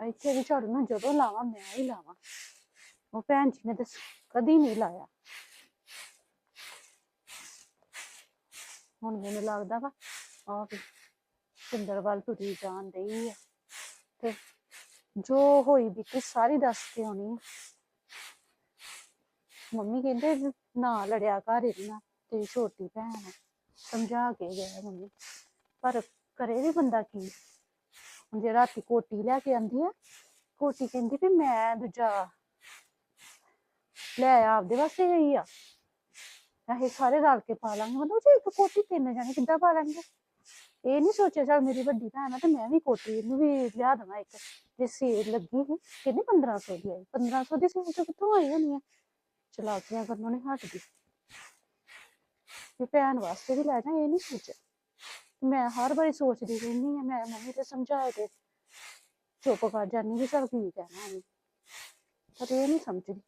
ਇੱਥੇ ਵੀ ਝਾੜੂ ਨਾ ਜਦੋਂ ਲਾਵਾਂ, ਮੈਂ ਹੀ ਲਾਵਾਂ। ਉਹ ਭੈਣ ਜੀ ਨੇ ਤਾਂ ਕਦੀ ਨਹੀਂ ਲਾਇਆ। ਹੁਣ ਮੈਨੂੰ ਲੱਗਦਾ ਵਾ ਆ ਵੀ ਤੁਰੀ ਜਾਣ ਡਈ ਆ। ਤੇ ਜੋ ਹੋਈ ਬੀਤੀ ਸਾਰੀ ਦੱਸ ਕੇ ਆਉਣੀ ਮੰਮੀ ਕਹਿੰਦੇ ਨਾ ਲੜਿਆ ਘਰ ਇਹਦੇ ਨਾਲ ਤੇ ਛੋਟੀ ਭੈਣ ਆ। ਸਮਝਾ ਕੇ ਗਿਆ ਮੰਮੀ। ਪਰ ਕਰੇ ਵੀ ਬੰਦਾ ਕੀ? ਜੇ ਰਾਤੀ ਕੋਟੀ ਲੈ ਕੇ ਆਂਦੀ ਆ, ਕੋਟੀ ਕਹਿੰਦੀ ਵੀ ਮੈਂ ਦੂਜਾ ਲੈ ਆ ਆਪਦੇ ਵਾਸਤੇ ਗਈ ਆ। ਇਹ ਸਾਰੇ ਰਲ ਕੇ ਪਾ ਲਾਂਗੇ, ਮਤਲਬ ਜੇ ਇੱਕ ਕੋਟੀ ਤਿੰਨ ਜਾਣੇ ਕਿੱਦਾਂ ਪਾ ਲਾਂਗੇ? ਇਹ ਨਹੀਂ ਸੋਚਿਆ, ਚਲ ਮੇਰੀ ਵੱਡੀ ਭੈਣ ਆ ਤੇ ਮੈਂ ਵੀ ਕੋਟੀ ਇਹਨੂੰ ਵੀ ਲਿਆ ਦੇਵਾਂ ਇੱਕ। ਜੇ ਸੇਲ ਲੱਗੀ ਸੀ, ਕਹਿੰਦੇ 1500 ਦੀ ਆਈ। 1500 ਦੀ ਸੇਲ ਤੋਂ ਕਿੱਥੋਂ ਆਈ ਹੋਣੀ ਆ? ਚਲਾਕੀਆਂ ਕਰਨੋਂ ਨਹੀਂ ਹਟਦੀ। ਵੀ ਭੈਣ ਵਾਸਤੇ ਵੀ ਲੈ ਜਾ, ਇਹ ਨਹੀਂ ਸੋਚਿਆ। ਮੈਂ ਹਰ ਵਾਰੀ ਸੋਚਦੀ ਰਹਿੰਦੀ ਆ ਮੈਂ ਮੰਮੀ ਤੇ ਸਮਝਾਏ ਤੇ ਚੁੱਪ ਕਰ ਜਾਂਦੀ ਵੀ ਚਲ ਕੀ ਕਹਿਣਾ ਉਹਨੇ। ਪਰ ਇਹ ਨਹੀਂ ਸਮਝਦੀ।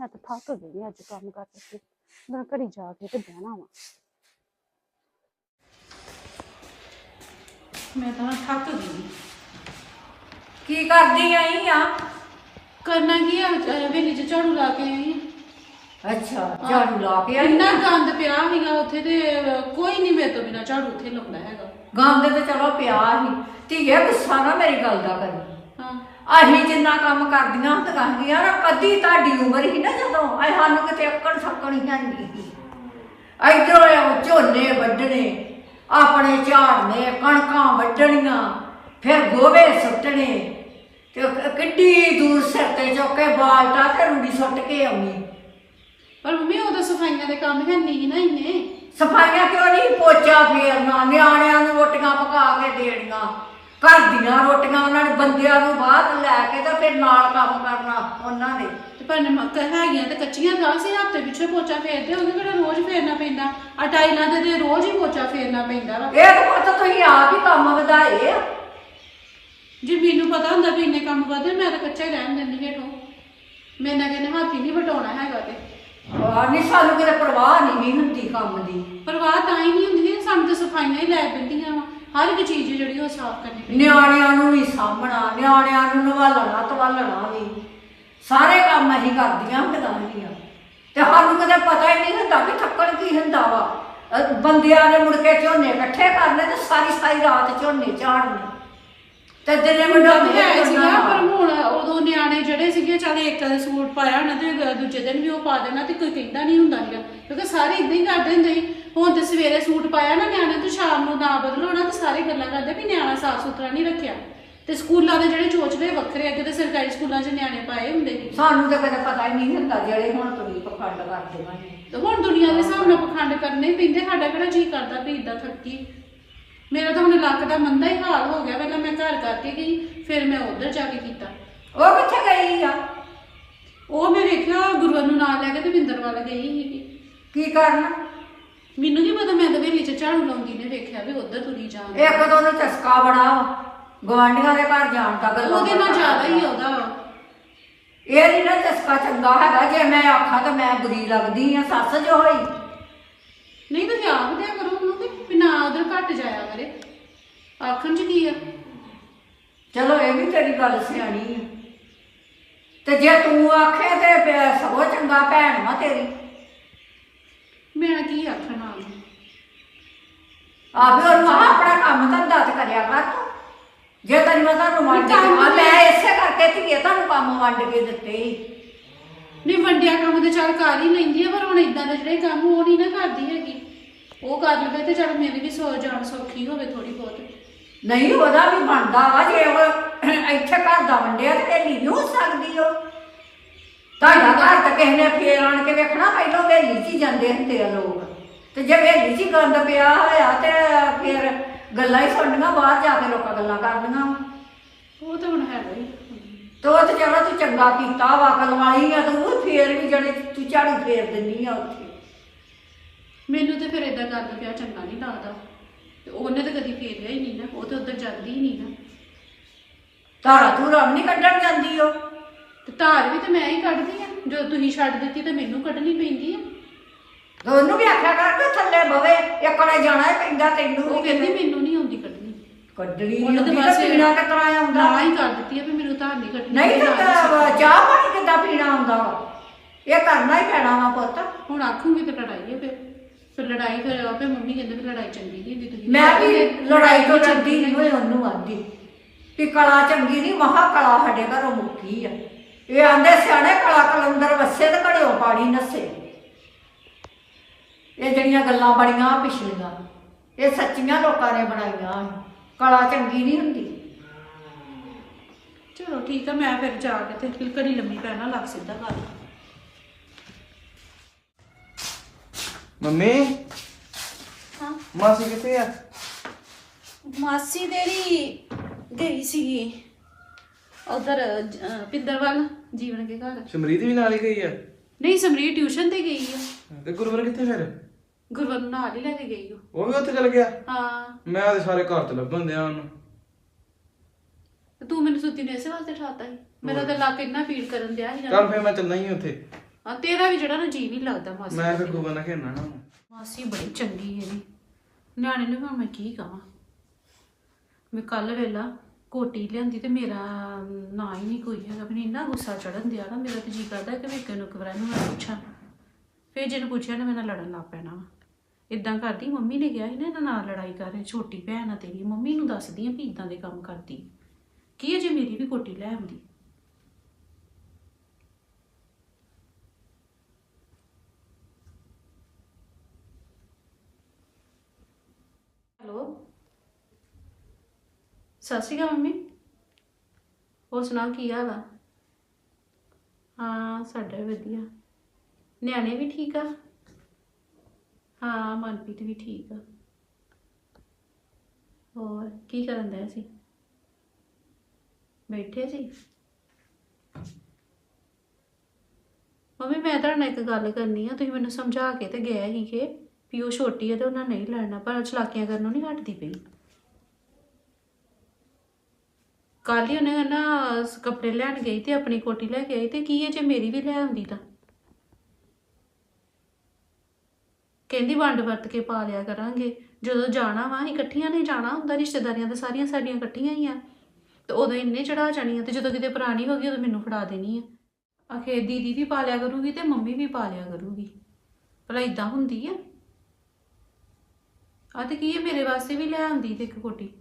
ਮੈਂ ਤਾਂ ਥੱਕ ਗਈ ਅੱਜ ਕੰਮ ਕਰ ਕੇ ਮੈਂ ਘੜੀ ਜਾ ਕੇ ਤੇ ਬਹਿਣਾ ਵਾ। ਮੈਂ ਤਾਂ ਥੱਕ ਗਈ। ਕੀ ਕਰਦੀ ਆਈ ਆ? ਕਰਨਾ ਕੀ ਆ? ਵੇਲੀ ਚ ਝਾੜੂ ਲਾ ਕੇ ਆਈ ਅੱਛਾ ਝਾੜੂ ਲਾ ਕੇ ਆਈ ਇੰਨਾ ਗੰਦ ਪਿਆ ਸੀਗਾ ਉੱਥੇ ਤੇ ਕੋਈ ਨਹੀਂ ਮੇਰੇ ਤੋਂ ਬਿਨਾ ਝਾੜੂ ਉੱਥੇ ਲਾਉਂਦਾ ਹੈਗਾ। ਗੰਦ ਤੇ ਚਲੋ ਪਿਆ ਸੀ। ਧੀਏ ਗੁੱਸਾ ਨਾ ਮੇਰੀ ਗੱਲ ਦਾ ਕਰੀ। ਹਾਂ। ਅਸੀਂ ਜਿੰਨਾ ਕੰਮ ਕਰਦੀਆਂ ਹੁੰਦੀਆਂ ਨਾ ਕਦੀ ਤੁਹਾਡੀ ਉਮਰ ਹੀ ਨਾ ਜਦੋਂ ਐ ਸਾਨੂੰ ਕਿਤੇ ਅੱਕੜ ਸੱਕਣ ਹੀ ਜਾਂਦੀ ਸੀ। ਇਧਰੋਂ ਝੋਨੇ ਵੱਢਣੇ ਆਪਣੇ ਝਾੜਨੇ ਕਣਕਾਂ ਵੱਢਣੀਆਂ ਫਿਰ ਗੋਵੇ ਸੁੱਟਣੇ। ਤੇ ਉਹ ਕਿੱਡੀ ਦੂਰ ਸਿਰ ਤੇ ਚੁੱਕ ਕੇ ਬਾਲਟਾ ਤੇ ਰੂੜੀ ਸੁੱਟ ਕੇ ਆਉਣੀ ਪਰ ਮੰਮੀ ਉਹਦਾ ਸਫਾਈਆਂ ਦੇ ਕੰਮ ਹੈ ਨਹੀਂ ਨਾ ਇੰਨੇ। ਸਫਾਈਆਂ ਕਿਉਂ ਨਹੀਂ? ਪੋਚਾ ਫੇਰਨਾ ਨਿਆਣਿਆਂ ਨੂੰ ਰੋਟੀਆਂ ਪਕਾ ਕੇ ਦੇਣੀਆਂ। ਘਰ ਦੀਆਂ ਰੋਟੀਆਂ ਉਹਨਾਂ ਨੇ ਬੰਦਿਆਂ ਨੂੰ ਬਾਹਰ ਲੈ ਕੇ ਤਾਂ ਫਿਰ ਨਾਲ ਕੰਮ ਕਰਨਾ ਉਹਨਾਂ ਨੇ। ਤੇ ਪਰ ਮੱਕ ਹੈਗੀਆਂ ਤੇ ਕੱਚੀਆਂ ਤਾਂ ਸੀ ਹਫ਼ਤੇ ਪਿੱਛੇ ਪੋਚਾ ਫੇਰਦੇ ਉਹਦੇ ਕਿਹੜਾ ਰੋਜ਼ ਫੇਰਨਾ ਪੈਂਦਾ? ਆ ਟਾਈਲਾਂ ਦੇ ਤੇ ਰੋਜ਼ ਹੀ ਪੋਚਾ ਫੇਰਨਾ ਪੈਂਦਾ ਵਾ। ਇਹ ਤਾਂ ਪੁੱਤ ਤੁਸੀਂ ਆਪ ਹੀ ਕੰਮ ਵਧਾਏ ਆ। ਜੇ ਮੈਨੂੰ ਪਤਾ ਹੁੰਦਾ ਵੀ ਇੰਨੇ ਕੰਮ ਕਰਦੇ ਮੈਂ ਤਾਂ ਕੱਚਾ ਹੀ ਰਹਿਣ ਦਿੰਦੀ ਹੇਠੋਂ ਮੇਰੇ ਨਾਲ ਕਹਿੰਦੇ ਹੱਥ ਹੀ ਨਹੀਂ ਵਟਾਉਣਾ ਹੈਗਾ ਤੇ। ਆਹ ਨਹੀਂ ਸਾਨੂੰ ਕਿਤੇ ਪਰਵਾਹ ਨਹੀਂ ਹੁੰਦੀ ਕੰਮ ਦੀ। ਪਰਵਾਹ ਤਾਂ ਹੀ ਨਹੀਂ ਹੁੰਦੀ ਸਾਨੂੰ ਤਾਂ ਸਫਾਈਆਂ ਹੀ ਲੈ ਪੈਂਦੀਆਂ ਵਾ। ਹਰ ਇੱਕ ਚੀਜ਼ ਜਿਹੜੀ ਉਹ ਸਾਫ਼ ਕਰਨੀ ਪੈਂਦੀ। ਨਿਆਣਿਆਂ ਨੂੰ ਵੀ ਸਾਂਭਣਾ ਨਿਆਣਿਆਂ ਨੂੰ ਨਵਾਲਣਾ ਤਵਾਲਣਾ ਵੀ। ਸਾਰੇ ਕੰਮ ਅਸੀਂ ਕਰਦੀਆਂ ਹੁੰਦੀਆਂ ਤੇ ਸਾਨੂੰ ਕਦੇ ਪਤਾ ਹੀ ਨਹੀਂ ਹੁੰਦਾ ਕਿ ਥੱਕਣ ਕੀ ਹੁੰਦਾ ਵਾ। ਬੰਦਿਆਂ ਨੇ ਮੁੜ ਕੇ ਝੋਨੇ ਇਕੱਠੇ ਕਰਨੇ ਤੇ ਸਾਰੀ ਸਾਰੀ ਰਾਤ ਝੋਨੇ ਝਾੜਨੇ। ਤੇ ਦਿਨੇ ਮੁੰਡਾ ਹੈ ਸੀਗਾ ਪਰ ਹੁਣ ਉਦੋਂ ਨਿਆਣੇ ਜਿਹੜੇ ਸੀਗੇ ਚੱਲ ਇੱਕ ਦਾ ਸੂਟ ਪਾਇਆ ਉਹਨਾਂ ਤੇ ਦੂਜੇ ਦਿਨ ਵੀ ਉਹ ਪਾ ਦੇਣਾ ਤੇ ਕੋਈ ਕਹਿੰਦਾ ਨਹੀਂ ਹੁੰਦਾ ਸੀਗਾ। ਕਿਉਂਕਿ ਸਾਰੇ ਇਦਾਂ ਹੀ ਕਰਦੇ ਹੁੰਦੇ ਸੀ ਹੁਣ ਤੇ ਸਵੇਰੇ ਸੂਟ ਪਾਇਆ ਨਾ ਨਿਆਣੇ ਤੋਂ ਸ਼ਾਮ ਨੂੰ ਨਾ ਬਦਲੋ ਨਾ ਤੇ ਸਾਰੇ ਗੱਲਾਂ ਕਰਦੇ ਵੀ ਨਿਆਣਾ ਸਾਫ਼ ਸੁਥਰਾ ਨਹੀਂ ਰੱਖਿਆ। ਤੇ ਸਕੂਲਾਂ ਦੇ ਜਿਹੜੇ ਚੋਚਲੇ ਵੱਖਰੇ ਅੱਗੇ ਤੇ ਸਰਕਾਰੀ ਸਕੂਲਾਂ 'ਚ ਨਿਆਣੇ ਪਾਏ ਹੁੰਦੇ ਸੀ। ਸਾਨੂੰ ਤਾਂ ਕਦੇ ਪਤਾ ਹੀ ਨਹੀਂ ਹੁੰਦਾ ਜਿਹੜੇ ਹੁਣ ਤੁਸੀਂ ਪਖੰਡ ਕਰਦੇ ਹੋ ਤੇ ਹੁਣ ਦੁਨੀਆ ਦੇ ਹਿਸਾਬ ਨਾਲ ਪਖੰਡ ਕਰਨੇ ਪੈਂਦੇ ਸਾਡਾ ਕਿਹੜਾ ਜੀ ਕਰਦਾ ਵੀ ਇਦਾਂ ਥੱਕੀ। ਮੇਰਾ ਤਾਂ ਹੁਣ ਲੱਕ ਦਾ ਮੰਦਾ ਹੀ ਹਾਲ ਹੋ ਗਿਆ। ਪਹਿਲਾਂ ਮੈਂ ਘਰ ਕਰਕੇ ਗਈ ਫਿਰ ਮੈਂ ਉੱਧਰ ਜਾ ਕੇ ਕੀਤਾ। ਉਹ ਕਿੱਥੇ ਗਈ ਆ? ਉਹ ਮੈਂ ਵੇਖਿਆ ਗੁਰੂਆਂ ਨੂੰ ਨਾਲ ਲੈ ਕੇ ਤੇ ਵਿੰਦਰ ਵੱਲ ਗਈ ਸੀਗੀ। ਕੀ ਕਰਨਾ? ਮੈਨੂੰ ਕੀ ਪਤਾ ਮੈਂ ਤਾਂ ਵੇਲੀ ਚ ਝਾੜੂ ਲਾਉਂਦੀ ਨੇ ਵੇਖਿਆ ਵੀ ਉੱਧਰ ਤੁਰੀ ਜਾਣ ਇੱਕ ਦੋ ਨੂੰ ਚਸਕਾ ਬੜਾ ਗਵਾਂਢੀਆਂ ਦੇ ਘਰ ਜਾਣ ਦਾ ਗੱਲਾਂ ਉਹਦੇ ਨਾਲ ਜ਼ਿਆਦਾ ਹੀ ਉਹਦਾ ਇਹ ਨਹੀਂ ਨਾ ਚਸਕਾ ਚੰਗਾ ਹੈਗਾ ਜੇ ਮੈਂ ਆਖਾਂ ਤਾਂ ਮੈਂ ਬੁਰੀ ਲੱਗਦੀ ਆ ਸੱਸ ਜੋ ਹੋਈ। ਨਹੀਂ ਆਖ ਦਿਆ ਕਰੋ ਉਹਨੂੰ ਉਧਰ ਘੱਟ ਜਾਇਆ ਕਰੇ। ਆਖਣ ਚ ਕੀ ਆ? ਚਲੋ ਇਹ ਵੀ ਤੇਰੀ ਗੱਲ ਸਿਆਣੀ ਆ। ਤੇ ਜੇ ਤੂੰ ਆਖੇ ਤੇ ਫਿਰ ਸਗੋਂ ਚੰਗਾ ਭੈਣ ਵਾ ਤੇਰੀ। ਮੈਂ ਕੀ ਆਖਣਾ ਉਹਨੂੰ? ਆਪੇ ਉਹਨੂੰ ਆਹ ਆਪਣਾ ਕੰਮ ਧੰਦਾ ਤੇ ਕਰਿਆ ਕਰ ਤੂੰ। ਜੇ ਤੈਨੂੰ ਮੈਂ ਤੁਹਾਨੂੰ ਵੰਡ ਕੇ ਕੰਮ ਆ ਮੈਂ ਇਸੇ ਕਰਕੇ ਧੀਏ ਤੁਹਾਨੂੰ ਕੰਮ ਵੰਡ ਕੇ ਦਿੱਤੇ। ਸੀ। ਨਹੀਂ ਵੰਡਿਆ ਕੰਮ ਤੇ ਚੱਲ ਕਰ ਹੀ ਲੈਂਦੀ ਆ ਪਰ ਹੁਣ ਇਦਾਂ ਦੇ ਜਿਹੜੇ ਕੰਮ ਉਹ ਨਹੀਂ ਨਾ ਕਰਦੀ ਹੈਗੀ। ਉਹ ਕਰ ਲਵੇ ਤੇ ਚੱਲ ਮੇਰੀ ਵੀ ਸੋ ਜਾਣ ਸੌਖੀ ਹੋਵੇ ਥੋੜੀ ਬਹੁਤ। ਨਹੀਂ ਉਹਦਾ ਵੀ ਬਣਦਾ ਵਾ ਜੇ ਉਹ ਇੱਥੇ ਘਰ ਦਾ ਵੰਡਿਆ ਤੇ ਨਹੀਂ ਹੋ ਸਕਦੀ ਉਹ ਤੁਹਾਡਾ ਘਰ ਤਾਂ ਕਿਸੇ ਨੇ ਫੇਰ ਆਣ ਕੇ ਵੇਖਣਾ ਪਹਿਲਾਂ ਵੇਲੀ ਹੀ ਜਾਂਦੇ ਹੁੰਦੇ ਆ ਲੋਕ। ਤੇ ਜੇ ਵੇਲੀ ਹੀ ਗੰਦ ਪਿਆ ਹੋਇਆ ਤੇ ਫਿਰ ਗੱਲਾਂ ਹੀ ਸੁਣਨੀਆਂ ਬਾਹਰ ਜਾ ਕੇ ਲੋਕਾਂ ਗੱਲਾਂ ਕਰਨੀਆਂ ਉਹ ਤਾਂ ਹੁਣ ਹੀ। ਤੋ ਤੇ ਚਲੋ ਤੂੰ ਚੰਗਾ ਕੀਤਾ ਵਾ ਕਲਵਾਈ ਆ ਤੂੰ ਫੇਰ ਵੀ ਜਿਹੜੇ ਤੂੰ ਝਾੜੂ ਫੇਰ ਦਿੰਨੀ ਆ ਉੱਥੇ। ਮੈਨੂੰ ਤੇ ਫਿਰ ਇਦਾਂ ਕਰਨ ਪਿਆ ਚੰਗਾ ਨਹੀਂ ਲੱਗਦਾ। ਤੇ ਉਹਨੇ ਤਾਂ ਕਦੀ ਫੇਰਿਆ ਹੀ ਨਹੀਂ ਨਾ ਉਹ ਤਾਂ ਉੱਧਰ ਜਾਂਦੀ ਹੀ ਨਹੀਂ ਨਾ। ਧਾਰਾ ਤੂੰ ਰਮ ਨਹੀਂ ਕੱਢਣ ਜਾਂਦੀ ਉਹ? ਤੇ ਧਾਰ ਵੀ ਤੇ ਮੈਂ ਹੀ ਕੱਢਦੀ ਆ ਜਦੋਂ ਤੁਸੀਂ ਛੱਡ ਦਿੱਤੀ ਤਾਂ ਮੈਨੂੰ ਕੱਢਣੀ ਪੈਂਦੀ ਆ। ਤੇ ਉਹਨੂੰ ਵੀ ਆਖਿਆ ਕਰ ਕਿ ਥੱਲੇ ਬਵੇ ਕੋਲੇ ਜਾਣਾ ਹੀ ਪੈਂਦਾ ਤੈਨੂੰ ਉਹ ਵੀ ਕਹਿੰਦੀ। ਮੈਨੂੰ ਨਹੀਂ ਆਉਂਦੀ ਕੱਢਣੀ। ਕੱਢਣੀ ਉਹਨੇ ਤਾਂ ਬਸ ਪੀਣਾ ਕਿਤਰਾ ਆਉਂਦਾ। ਨਾ ਹੀ ਕਰ ਦਿੱਤੀ ਆ ਵੀ ਮੈਨੂੰ ਤਾਂ ਨਹੀਂ ਕੱਢਣੀ ਨਹੀਂ ਤਾਂ ਚਾਹ ਪਾਣੀ ਕਿੱਦਾਂ ਪੀਣਾ ਹੁੰਦਾ ਵਾ? ਇਹ ਕਰਨਾ ਹੀ ਪੈਣਾ ਵਾ ਪੁੱਤ। ਹੁਣ ਆਖੂਗੀ ਤੇ ਲੜਾਈ ਹੈ ਫਿਰ। ਫਿਰ ਲੜਾਈ ਫਿਰ ਆਪੇ ਮੰਮੀ ਕਹਿੰਦੇ ਵੀ ਲੜਾਈ ਚੰਗੀ ਨਹੀਂ ਹੁੰਦੀ ਤੁਸੀਂ ਮੈਂ ਵੀ ਲੜਾਈ ਤੋਂ ਚੰਗੀ ਨਹੀਂ ਹੋਈ ਉਹਨੂੰ ਆਂਦੀ ਕਿ ਕਲਾ ਚੰਗੀ ਨਹੀਂ ਮਹਾ ਕਲਾ ਸਾਡੇ ਘਰੋਂ ਮੁੱਕੀ ਆ। ਇਹ ਆਂਦੇ ਸਿਆਣੇ ਕਲਾ ਕਲੰਦਰ ਵਸੇ ਤੇ ਘੜਿਓ ਪਾਣੀ ਨਸੇ। ਇਹ ਜਿਹੜੀਆਂ ਗੱਲਾਂ ਬੜੀਆਂ ਪਿਛਲੀਆਂ ਇਹ ਸੱਚੀਆਂ ਲੋਕਾਂ ਨੇ ਬਣਾਈਆਂ ਕਲਾ ਚੰਗੀ ਨਹੀਂ ਹੁੰਦੀ। ਚਲੋ ਠੀਕ ਆ ਮੈਂ ਫਿਰ ਜਾ ਕੇ ਤੇ ਫਿਰ ਘੜੀ ਲੰਮੀ ਪੈਣਾ ਲੱਗ ਸਿੱਧਾ ਕਰ ਮੰਮੀ? ਹਾਂ? ਮਾਸੀ ਕਿੱਥੇ ਆ? ਮਾਸੀ ਤੇਰੀ ਗਈ ਸੀਗੀ ਉਧਰ ਪਿੰਦਰ ਵੱਲ ਜੀਵਨ ਕੇ ਘਰ। ਸਮਰੀਤ ਵੀ ਨਾਲ ਹੀ ਗਈ ਆ? ਨਹੀਂ ਸਮਰੀਤ ਟਿਊਸ਼ਨ ਤੇ ਗਈ ਆ। ਤੇ ਗੁਰਵਰ ਕਿੱਥੇ ਫਿਰ? ਗੁਰਵਰ ਨੂੰ ਨਾਲ ਹੀ ਲੈ ਕੇ ਗਈ ਉਹ। ਉਹ ਵੀ ਉੱਥੇ ਚਲ ਗਿਆ? ਹਾਂ। ਮੈਂ ਤੇ ਸਾਰੇ ਘਰ ਤੇ ਲੱਭਣ ਦਿਆ ਉਹਨੂੰ। ਤੇ ਮੈਨੂੰ ਸੁੱਤੀ ਨੇ ਇਸੇ ਵਾਸਤੇ ਠਾਤਾ ਸੀ। ਮੇਰਾ ਤਾਂ ਲੱਕ ਇੰਨਾ ਪੀੜ ਕਰਨ ਦਿਆ ਸੀ ਕੱਲ ਫਿਰ ਮੈਂ ਚੱਲਣਾ ਹੀ ਉੱਥੇ। ਹਾਂ ਤੇਰਾ ਵੀ ਜਿਹੜਾ ਨਾ ਜੀ ਨਹੀਂ ਲੱਗਦਾ ਮਾਸੀ ਮੈਂ ਫਿਰ ਗੁਬਰ ਨਾਲ ਖੇਡਣਾ ਨਾ। ਮਾਸੀ ਬੜੀ ਚੰਗੀ ਹੈ ਨੀ ਨਿਆਣੇ ਨੂੰ ਹੁਣ ਮੈਂ ਕੀ ਕਹਾਂ ਮੈਂ ਕੱਲ ਵੇਲਾ ਕੋਟੀ ਲਿਆਂਦੀ ਤੇ ਮੇਰਾ ਨਾ ਹੀ ਨਹੀਂ ਕੋਈ ਹੈਗਾ। ਮੈਨੂੰ ਇੰਨਾ ਗੁੱਸਾ ਚੜਨ ਦਿਆ ਨਾ ਮੇਰਾ ਤੇ ਜੀ ਕਰਦਾ ਕਿ ਮੈਂ ਕਿਹਨੂੰ ਕਵਰਾ ਨੂੰ ਮੈਂ ਪੁੱਛਾਂ। ਫਿਰ ਜਿਹਨੂੰ ਪੁੱਛਿਆ ਨਾ ਮੇਰੇ ਨਾਲ ਲੜਨ ਲੱਗ ਪੈਣਾ ਵਾ। ਇਦਾਂ ਕਰਦੀ ਮੰਮੀ ਨੇ ਕਿਹਾ ਸੀ ਨਾ ਇਹਨਾਂ ਨਾਲ ਲੜਾਈ ਕਰ ਰਹੀ ਛੋਟੀ ਭੈਣ ਆ ਤੇਰੀ। ਮੰਮੀ ਨੂੰ ਦੱਸਦੀ ਆ ਵੀ ਇਦਾਂ ਦੇ ਕੰਮ ਕਰਦੀ। ਕੀ ਹੈ ਜੇ ਮੇਰੀ ਵੀ ਕੋਟੀ ਲੈ ਆਉਂਦੀ ਹੈਲੋ ਸਤਿ ਸ਼੍ਰੀ ਅਕਾਲ ਮੰਮੀ। ਹੋਰ ਸੁਣਾਓ ਕੀ ਹਾਲ ਆ? ਹਾਂ, ਸਾਡਾ ਵੀ ਵਧੀਆ। ਨਿਆਣੇ ਵੀ ਠੀਕ ਆ? ਹਾਂ, ਮਨਪ੍ਰੀਤ ਵੀ ਠੀਕ ਆ। ਹੋਰ, ਕੀ ਕਰਨ ਦੇ ਸੀ? ਬੈਠੇ ਸੀ? ਮੰਮੀ, ਮੈਂ ਤੁਹਾਡੇ ਨਾਲ ਇੱਕ ਗੱਲ ਕਰਨੀ ਆ। ਤੁਸੀਂ ਮੈਨੂੰ ਸਮਝਾ ਕੇ ਤੇ ਗਏ ਸੀ ਕਿ ਵੀ ਉਹ ਛੋਟੀ ਆ ਤੇ ਉਹਨਾਂ ਨਹੀਂ ਲੜਨਾ, ਪਰ ਚਲਾਕੀਆਂ ਕਰਨੋਂ ਨਹੀਂ ਹਟਦੀ ਪਈ। ਕੱਲ ਹੀ ਉਹਨੇ ਨਾ ਸ- ਕੱਪੜੇ ਲੈਣ ਗਈ ਤੇ ਆਪਣੀ ਕੋਟੀ ਲੈ ਕੇ ਆਈ ਤੇ ਕੀ ਹੈ ਜੇ ਮੇਰੀ ਵੀ ਲੈ ਆਉਂਦੀ ਤਾਂ? ਕਹਿੰਦੀ ਵੰਡ ਵਰਤ ਕੇ ਪਾ ਲਿਆ ਕਰਾਂਗੇ। ਜਦੋਂ ਜਾਣਾ ਵਾ ਅਸੀਂ ਇਕੱਠੀਆਂ ਨੇ ਜਾਣਾ ਹੁੰਦਾ, ਰਿਸ਼ਤੇਦਾਰੀਆਂ ਤਾਂ ਸਾਰੀਆਂ ਸਾਡੀਆਂ ਇਕੱਠੀਆਂ ਹੀ ਆ। ਤੇ ਉਦੋਂ ਇੰਨੇ ਚੜਾ ਜਾਣੀਆਂ ਤੇ ਜਦੋਂ ਕਿਤੇ ਪੁਰਾਣੀ ਹੋ ਗਈ ਉਦੋਂ ਮੈਨੂੰ ਫੜਾ ਦੇਣੀ ਆ। ਆਖੇ, ਦੀਦੀ ਵੀ ਪਾ ਲਿਆ ਕਰੂਗੀ ਤੇ ਮੰਮੀ ਵੀ ਪਾ ਲਿਆ ਕਰੂਗੀ। ਭਲਾ ਇਦਾਂ ਹੁੰਦੀ ਆ? ਆ ਤੇ ਕੀ ਹੈ ਮੇਰੇ ਵਾਸਤੇ ਵੀ ਲੈ ਆਉਂਦੀ ਤੇ ਇੱਕ ਕੋਟੀ?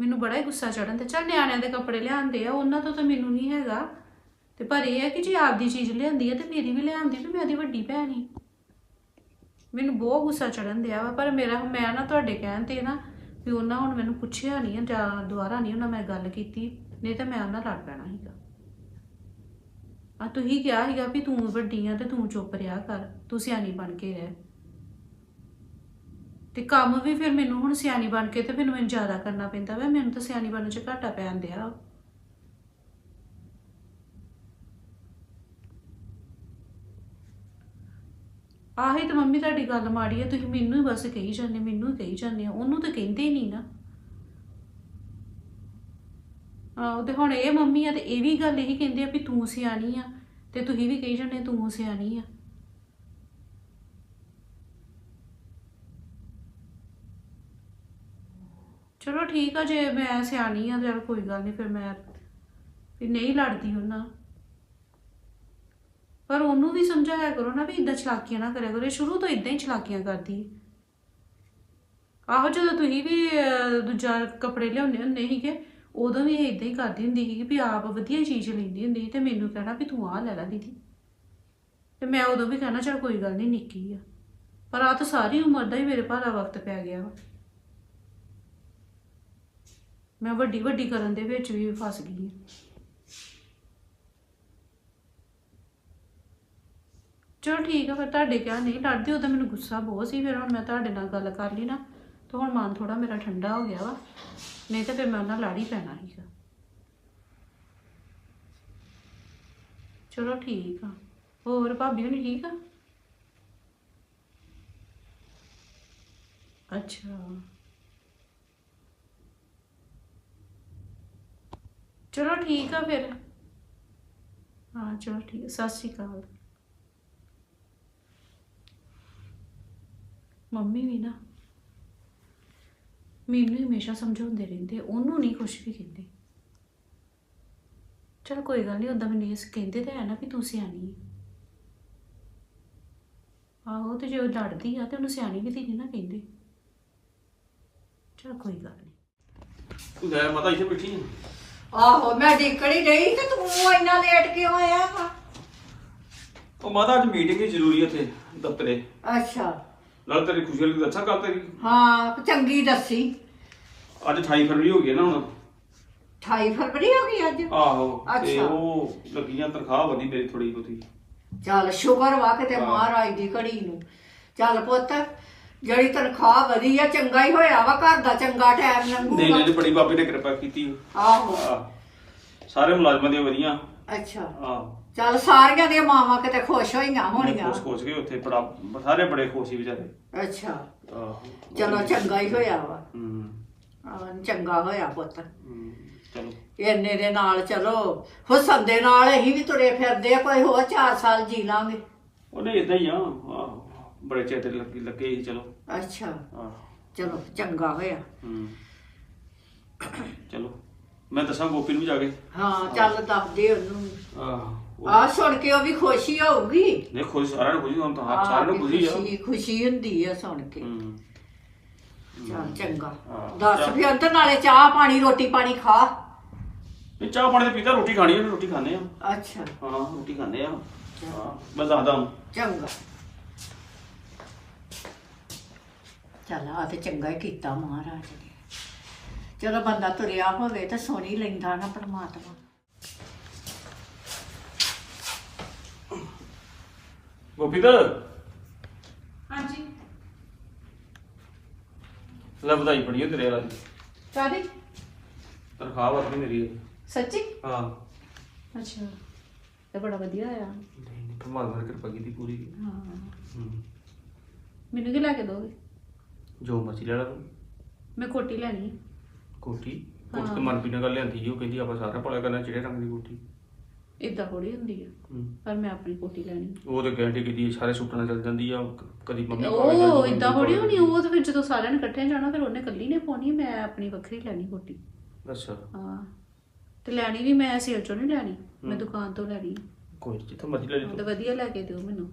ਮੈਨੂੰ ਬੜਾ ਹੀ ਗੁੱਸਾ ਚੜਨ ਤੇ ਚੱਲ ਨਿਆਣਿਆਂ ਦੇ ਕੱਪੜੇ ਲਿਆਂਦੇ ਆ, ਉਹਨਾਂ ਤੋਂ ਤਾਂ ਮੈਨੂੰ ਨਹੀਂ ਹੈਗਾ। ਤੇ ਪਰ ਇਹ ਹੈ ਕਿ ਜੇ ਆਪਦੀ ਚੀਜ਼ ਲਿਆਂਦੀ ਹੈ ਤੇ ਮੇਰੀ ਵੀ ਲਿਆਂਦੀ ਵੀ ਮੈਂ ਉਹਦੀ ਵੱਡੀ ਭੈਣ ਹੀ। ਮੈਨੂੰ ਬਹੁਤ ਗੁੱਸਾ ਚੜਨ ਦਿਆ ਵਾ, ਪਰ ਮੇਰਾ, ਮੈਂ ਨਾ ਤੁਹਾਡੇ ਕਹਿਣ ਤੇ ਨਾ ਵੀ ਉਹਨਾਂ ਹੁਣ ਮੈਨੂੰ ਪੁੱਛਿਆ ਨਹੀਂ ਆ ਜਾਂ ਦੁਬਾਰਾ ਨਹੀਂ ਉਹਨਾਂ ਮੈਂ ਗੱਲ ਕੀਤੀ, ਨਹੀਂ ਤਾਂ ਮੈਂ ਉਹਨਾਂ ਲੜ ਪੈਣਾ ਸੀਗਾ। ਆ ਤੁਸੀਂ ਕਿਹਾ ਸੀਗਾ ਵੀ ਤੂੰ ਵੱਡੀ ਆ ਤੇ ਤੂੰ ਚੁੱਪ ਰਿਹਾ ਕਰ, ਤੂੰ ਸਿਆਣੀ ਬਣ ਕੇ ਰਹਿ। ਤੇ ਕੰਮ ਵੀ ਫਿਰ ਮੈਨੂੰ ਹੁਣ ਸਿਆਣੀ ਬਣ ਕੇ ਤੇ ਮੈਨੂੰ ਮੈਨੂੰ ਜ਼ਿਆਦਾ ਕਰਨਾ ਪੈਂਦਾ ਵਾ, ਮੈਨੂੰ ਤਾਂ ਸਿਆਣੀ ਬਣਨ ਚ ਘਾਟਾ ਪੈਣ ਦਿਆ ਆਹੀ ਤਾਂ ਮੰਮੀ ਤੁਹਾਡੀ ਗੱਲ ਮਾੜੀ ਹੈ ਤੁਸੀਂ ਮੈਨੂੰ ਹੀ ਬਸ ਕਹੀ ਜਾਂਦੇ, ਮੈਨੂੰ ਹੀ ਕਹੀ ਜਾਂਦੇ ਆ, ਉਹਨੂੰ ਤਾਂ ਕਹਿੰਦੇ ਹੀ ਨਹੀਂ ਨਾ। ਆਹੋ, ਤੇ ਹੁਣ ਇਹ ਮੰਮੀ ਆ ਤੇ ਇਹ ਵੀ ਗੱਲ ਇਹੀ ਕਹਿੰਦੇ ਆ ਵੀ ਤੂੰ ਸਿਆਣੀ ਆ ਤੇ ਤੁਸੀਂ ਵੀ ਕਹੀ ਜਾਂਦੇ ਤੂੰ ਸਿਆਣੀ ਆ ਚਲੋ ਠੀਕ ਆ, ਜੇ ਮੈਂ ਸਿਆਣੀ ਆ, ਚਲ ਕੋਈ ਗੱਲ ਨਹੀਂ ਫਿਰ ਮੈਂ ਵੀ ਨਹੀਂ ਲੜਦੀ ਉਹਨਾਂ। ਪਰ ਉਹਨੂੰ ਵੀ ਸਮਝਾਇਆ ਕਰੋ ਨਾ ਵੀ ਇਦਾਂ ਚਲਾਕੀਆਂ ਨਾ ਕਰਿਆ ਕਰੋ। ਇਹ ਸ਼ੁਰੂ ਤੋਂ ਇਦਾਂ ਹੀ ਚਲਾਕੀਆਂ ਕਰਦੀ। ਆਹੋ, ਜਦੋਂ ਤੁਸੀਂ ਵੀ ਦੂਜਾ ਕੱਪੜੇ ਲਿਆਉਂਦੇ ਹੁੰਦੇ ਸੀਗੇ, ਉਦੋਂ ਵੀ ਇਹ ਇਦਾਂ ਹੀ ਕਰਦੀ ਹੁੰਦੀ ਸੀ ਵੀ ਆਪ ਵਧੀਆ ਚੀਜ਼ ਲੈਂਦੀ ਹੁੰਦੀ ਸੀ ਤੇ ਮੈਨੂੰ ਕਹਿਣਾ ਵੀ ਤੂੰ ਆਹ ਲੈ ਲੈ ਦੀਦੀ। ਤੇ ਮੈਂ ਉਦੋਂ ਵੀ ਕਹਿਣਾ, ਚਲ ਕੋਈ ਗੱਲ ਨਹੀਂ ਨਿੱਕੀ ਆ। ਪਰ ਆ ਤਾਂ ਸਾਰੀ ਉਮਰ ਦਾ ਹੀ ਮੇਰੇ ਭਾਰਾ ਵਕਤ ਪੈ ਗਿਆ ਵਾ। ਮੈਂ ਵੱਡੀ ਵੱਡੀ ਕਰਨ ਦੇ ਵਿੱਚ ਵੀ ਫਸ ਗਈ ਹਾਂ। ਚਲੋ ਠੀਕ ਆ, ਫਿਰ ਤੁਹਾਡੇ ਕਿਹਾ ਨਹੀਂ ਲੜਦੀ ਉਦੋਂ ਮੈਨੂੰ ਗੁੱਸਾ ਬਹੁਤ ਸੀ, ਫਿਰ ਹੁਣ ਮੈਂ ਤੁਹਾਡੇ ਨਾਲ ਗੱਲ ਕਰ ਲਈ ਨਾ, ਤਾਂ ਹੁਣ ਮਨ ਥੋੜਾ ਮੇਰਾ ਠੰਡਾ ਹੋ ਗਿਆ ਵਾ, ਨਹੀਂ ਤਾਂ ਫਿਰ ਮੈਂ ਉਹਨਾਂ ਨਾਲ ਲੜ ਹੀ ਪੈਣਾ ਸੀਗਾ। ਚਲੋ ਠੀਕ ਆ। ਹੋਰ ਭਾਬੀ ਹੋਣੀ ਠੀਕ ਆ? ਅੱਛਾ। ਚਲੋ ਠੀਕ ਆ ਫਿਰ। ਹਾਂ, ਚਲੋ ਠੀਕ ਆ। ਸਤਿ ਸ਼੍ਰੀ ਅਕਾਲ। ਮੰਮੀ ਵੀ ਨਾ ਮੈਨੂੰ ਹੀ ਹਮੇਸ਼ਾ ਸਮਝਾਉਂਦੇ ਰਹਿੰਦੇ ਉਹਨੂੰ ਨਹੀਂ ਕੁਝ ਵੀ ਕਹਿੰਦੇ। ਚਲ ਕੋਈ ਗੱਲ ਨਹੀਂ ਉਦਾਂ ਮੈਨੂੰ ਇਸ ਕਹਿੰਦੇ ਤਾਂ ਹੈ ਨਾ ਵੀ ਤੂੰ ਸਿਆਣੀ ਹੈ ਆਹੋ, ਤੇ ਜੇ ਉਹ ਲੜਦੀ ਆ ਤੇ ਉਹਨੂੰ ਸਿਆਣੀ ਵੀ ਤੇ ਨਹੀਂ ਨਾ ਕਹਿੰਦੇ। ਚਲ ਕੋਈ ਗੱਲ ਨਹੀਂ। ਲੈ, ਮਾਤਾ ਇੱਥੇ ਬੈਠੀ ਆਂ। ਆਹੋ ਮੈਂ ਡਿੱਕੜੀ ਰਹੀ ਤੇ ਤੂੰ ਇੰਨਾ ਲੇਟ ਕਿਉਂ ਆਇਆ ਵਾ? ਉਹ ਮਾਤਾ ਅੱਜ ਮੀਟਿੰਗ ਹੀ ਜ਼ਰੂਰੀ ਹੈ ਇੱਥੇ ਦਫ਼ਤਰੇ। ਅੱਛਾ। ਨਾਲ ਤੇਰੀ ਖੁਸ਼ੀ ਵਾਲੀ ਦੱਸਾਂ ਕੱਲ ਤੇਰੀ? ਹਾਂ ਚੰਗੀ ਦੱਸੀ। ਅੱਜ 28 ਫਰਵਰੀ ਹੋ ਗਈ ਨਾ ਹੁਣ। 28 ਫਰਵਰੀ ਹੋ ਗਈ ਅੱਜ? ਆਹੋ ਤੇ ਅੱਛਾ। ਉਹ ਲੱਗੀਆਂ ਤਨਖਾਹ ਵਧੀ ਮੇਰੀ ਥੋੜੀ ਬਹੁਤੀ। ਚੱਲ ਸ਼ੁਕਰ ਵਾ ਕਿਤੇ ਹਾਂ। ਮਹਾਰਾਜ ਦੀ ਘੜੀ ਨੂੰ। ਚੱਲ ਪੁੱਤ ਜਿਹੜੀ ਤਨਖਾਹ ਵਧੀ ਆ ਚੰਗਾ ਹੀ ਹੋਇਆ ਵਾ ਘਰ ਦਾ ਚੰਗਾ ਟਾਈਮ ਨਹੀਂ ਲੰਘੂਗਾ ਨਹੀਂ ਬੜੀ ਬਾਬੇ ਨੇ ਕਿਰਪਾ ਕੀਤੀ। ਆਹੋ। ਆਹ, ਸਾਰੇ ਮੁਲਾਜ਼ਮਾਂ ਦੀਆਂ ਵਧੀਆਂ। ਅੱਛਾ। ਆਹ। ਚੱਲ ਸਾਰੀਆਂ ਦੀਆਂ ਮਾਵਾਂ ਕਿਤੇ ਖੁਸ਼ ਹੋਈਆਂ ਹੋਣੀਆਂ। ਖੁਸ਼ ਖੁਸ਼ ਗਏ ਉੱਥੇ ਬੜਾ ਸਾਰੇ ਬੜੇ ਖੁਸ਼ ਸੀ ਵਿਚਾਰੇ। ਅੱਛਾ। ਆਹੋ। ਚਲੋ ਚੰਗਾ ਹੀ ਹੋਇਆ ਵਾ। ਹੂੰ। ਹਾਂ, ਚੰਗਾ ਹੋਇਆ ਪੁੱਤ। ਹੂੰ, ਚਲੋ। ਇੰਨੇ ਦੇ ਨਾਲ ਚਲੋ। ਹੁਸਨ ਦੇ ਨਾਲ ਅਸੀਂ ਵੀ ਤੁਰੇ ਫਿਰਦੇ ਆ ਕੋਈ ਹੋਰ 4 ਸਾਲ ਜੀ ਲਾਂਗੇ। ਉਹਨੇ ਇਦਾਂ ਹੀ ਆ। ਆਹ, ਬੜੇ ਚਿਰ ਤੇ ਲੱਗੇ ਲੱਗੇ ਸੀ ਚਲੋ। ਅੱਛਾ। ਆਹ। ਚਲੋ ਚੰਗਾ ਹੋਇਆ। ਹੂੰ। ਚਲੋ। ਮੈਂ ਦੱਸਾਂ ਗੋਪੀ ਨੂੰ ਜਾ ਕੇ। ਹਾਂ ਚੱਲ ਦੱਸ ਦੇ ਉਹਨੂੰ। ਆਹ ਆ ਸੁਣ ਕੇ ਉਹ ਵੀ ਖੁਸ਼ੀ ਹੋਊਗੀ। ਨਹੀਂ ਖੁਸ਼ ਸਾਰਿਆਂ ਨੂੰ ਖੁਸ਼ੀ ਹੁਣ ਤਾਂ ਆਹ, ਸਾਰਿਆਂ ਨੂੰ ਖੁਸ਼ੀ ਆ। ਖੁਸ਼ੀ ਖੁਸ਼ੀ ਹੁੰਦੀ ਆ ਸੁਣ ਕੇ। ਹੂੰ। ਚੱਲ ਚੰਗਾ। ਹਾਂ, ਦੱਸ ਚੱਲ। ਫਿਰ ਅੰਦਰ ਨਾਲੇ ਚਾਹ ਪਾਣੀ ਰੋਟੀ ਪਾਣੀ ਖਾ। ਨਹੀਂ ਚਾਹ ਪਾਣੀ ਤੇ ਪੀਤਾ ਰੋਟੀ ਖਾਣੀ ਹੈ ਰੋਟੀ ਖਾਣੇ ਆ। ਅੱਛਾ। ਹਾਂ ਰੋਟੀ ਖਾਣੇ ਆ। ਹਾਂ ਮੈਂ ਦੱਸਦਾ ਹਾਂ ਚੰਗਾ। ਚੱਲ ਆ ਤੇ ਚੰਗਾ ਹੀ ਕੀਤਾ ਮਹਾਰਾਜ ਨੇ। ਚਲੋ ਬੰਦਾ ਤੁਰਿਆ ਹੋਵੇ ਤਾਂ ਸੁਣ ਹੀ ਲੈਂਦਾ ਨਾ ਪਰਮਾਤਮਾ। ਗੋਪੀ ਦਾ ਹਾਂਜੀ। ਲੈ ਵਧਾਈ ਬੜੀ ਤੇਰੇ ਵਾਲਾ। ਦੀ ਕਾਦੀ ਤਨਖਾਹ ਵਧੀ ਮੇਰੀ। ਸੱਚੀ? ਹਾਂ। ਅੱਛਾ। ਤੇ ਬੜਾ ਵਧੀਆ ਆ। ਨਹੀਂ ਨਹੀਂ ਪਰਮਾਤਮਾ ਨੇ ਕਿਰਪਾ ਕੀਤੀ ਪੂਰੀ। ਹਾਂ। ਹੂੰ। ਮੈਨੂੰ ਕੀ ਲੈ ਕੇ ਦੋਗੇ? ਜੋ ਮਰਜ਼ੀ ਲੈ ਲਾ ਤੂੰ। ਮੈਂ ਕੋਟੀ ਲੈਣੀ ਹੈ ਕੋਟੀ? ਕੋਟੀ ਹਾਂ। ਤੇ ਮਨਪ੍ਰੀਤ ਨਾਲ ਗੱਲ ਲਿਆਂਦੀ ਉਹ ਕਹਿੰਦੀ ਆਪਾਂ ਸਾਰਾ ਪਾਲਿਆ ਕਰਨਾ ਜਿਹੜੇ ਰੰਗ ਦੀ ਕੋਟੀ। ਇਦਾਂ ਥੋੜੀ ਹੁੰਦੀ ਆ ਹੂੰ। ਪਰ ਮੈਂ ਆਪਣੀ ਕੋਟੀ ਲੈਣੀ। ਉਹ ਤੇ ਕਹਿੰਦੀ ਕਿ ਸਾਰੇ ਸੁੱਟਾਂ ਨਾਲ ਚੱਲ ਜਾਂਦੀ ਆ ਕ- ਕਦੀ ਮੰਮੀ ਪਾ ਕੇ ਜਾਂਦੀ, ਉਹ ਕਦੀ ਇਦਾਂ ਪਾ ਥੋੜੀ ਹੋਣੀ ਉਹ ਤਾਂ ਫਿਰ ਜਦੋਂ ਸਾਰਿਆਂ ਨੇ ਇਕੱਠੇ ਜਾਣਾ ਫਿਰ ਉਹਨੇ ਇਕੱਲੀ ਨੇ ਪਾਉਣੀ ਮੈਂ ਆਪਣੀ ਵੱਖਰੀ ਲੈਣੀ ਕੋਟੀ। ਅੱਛਾ। ਹਾਂ। ਤੇ ਲੈਣੀ ਵੀ ਮੈਂ ਸੇਲ ਚੋਂ ਨਹੀਂ ਲੈਣੀ ਮੈਂ ਹੂੰ। ਦੁਕਾਨ ਤੋਂ ਲੈਣੀ ਕੋਈ ਨੀ, ਜਿੱਥੋਂ ਮਰਜ਼ੀ ਲੈ ਲਈ ਤੇ। ਤੂੰ ਵਧੀਆ ਲੈ ਕੇ ਦਿਓ ਮੈਨੂੰ।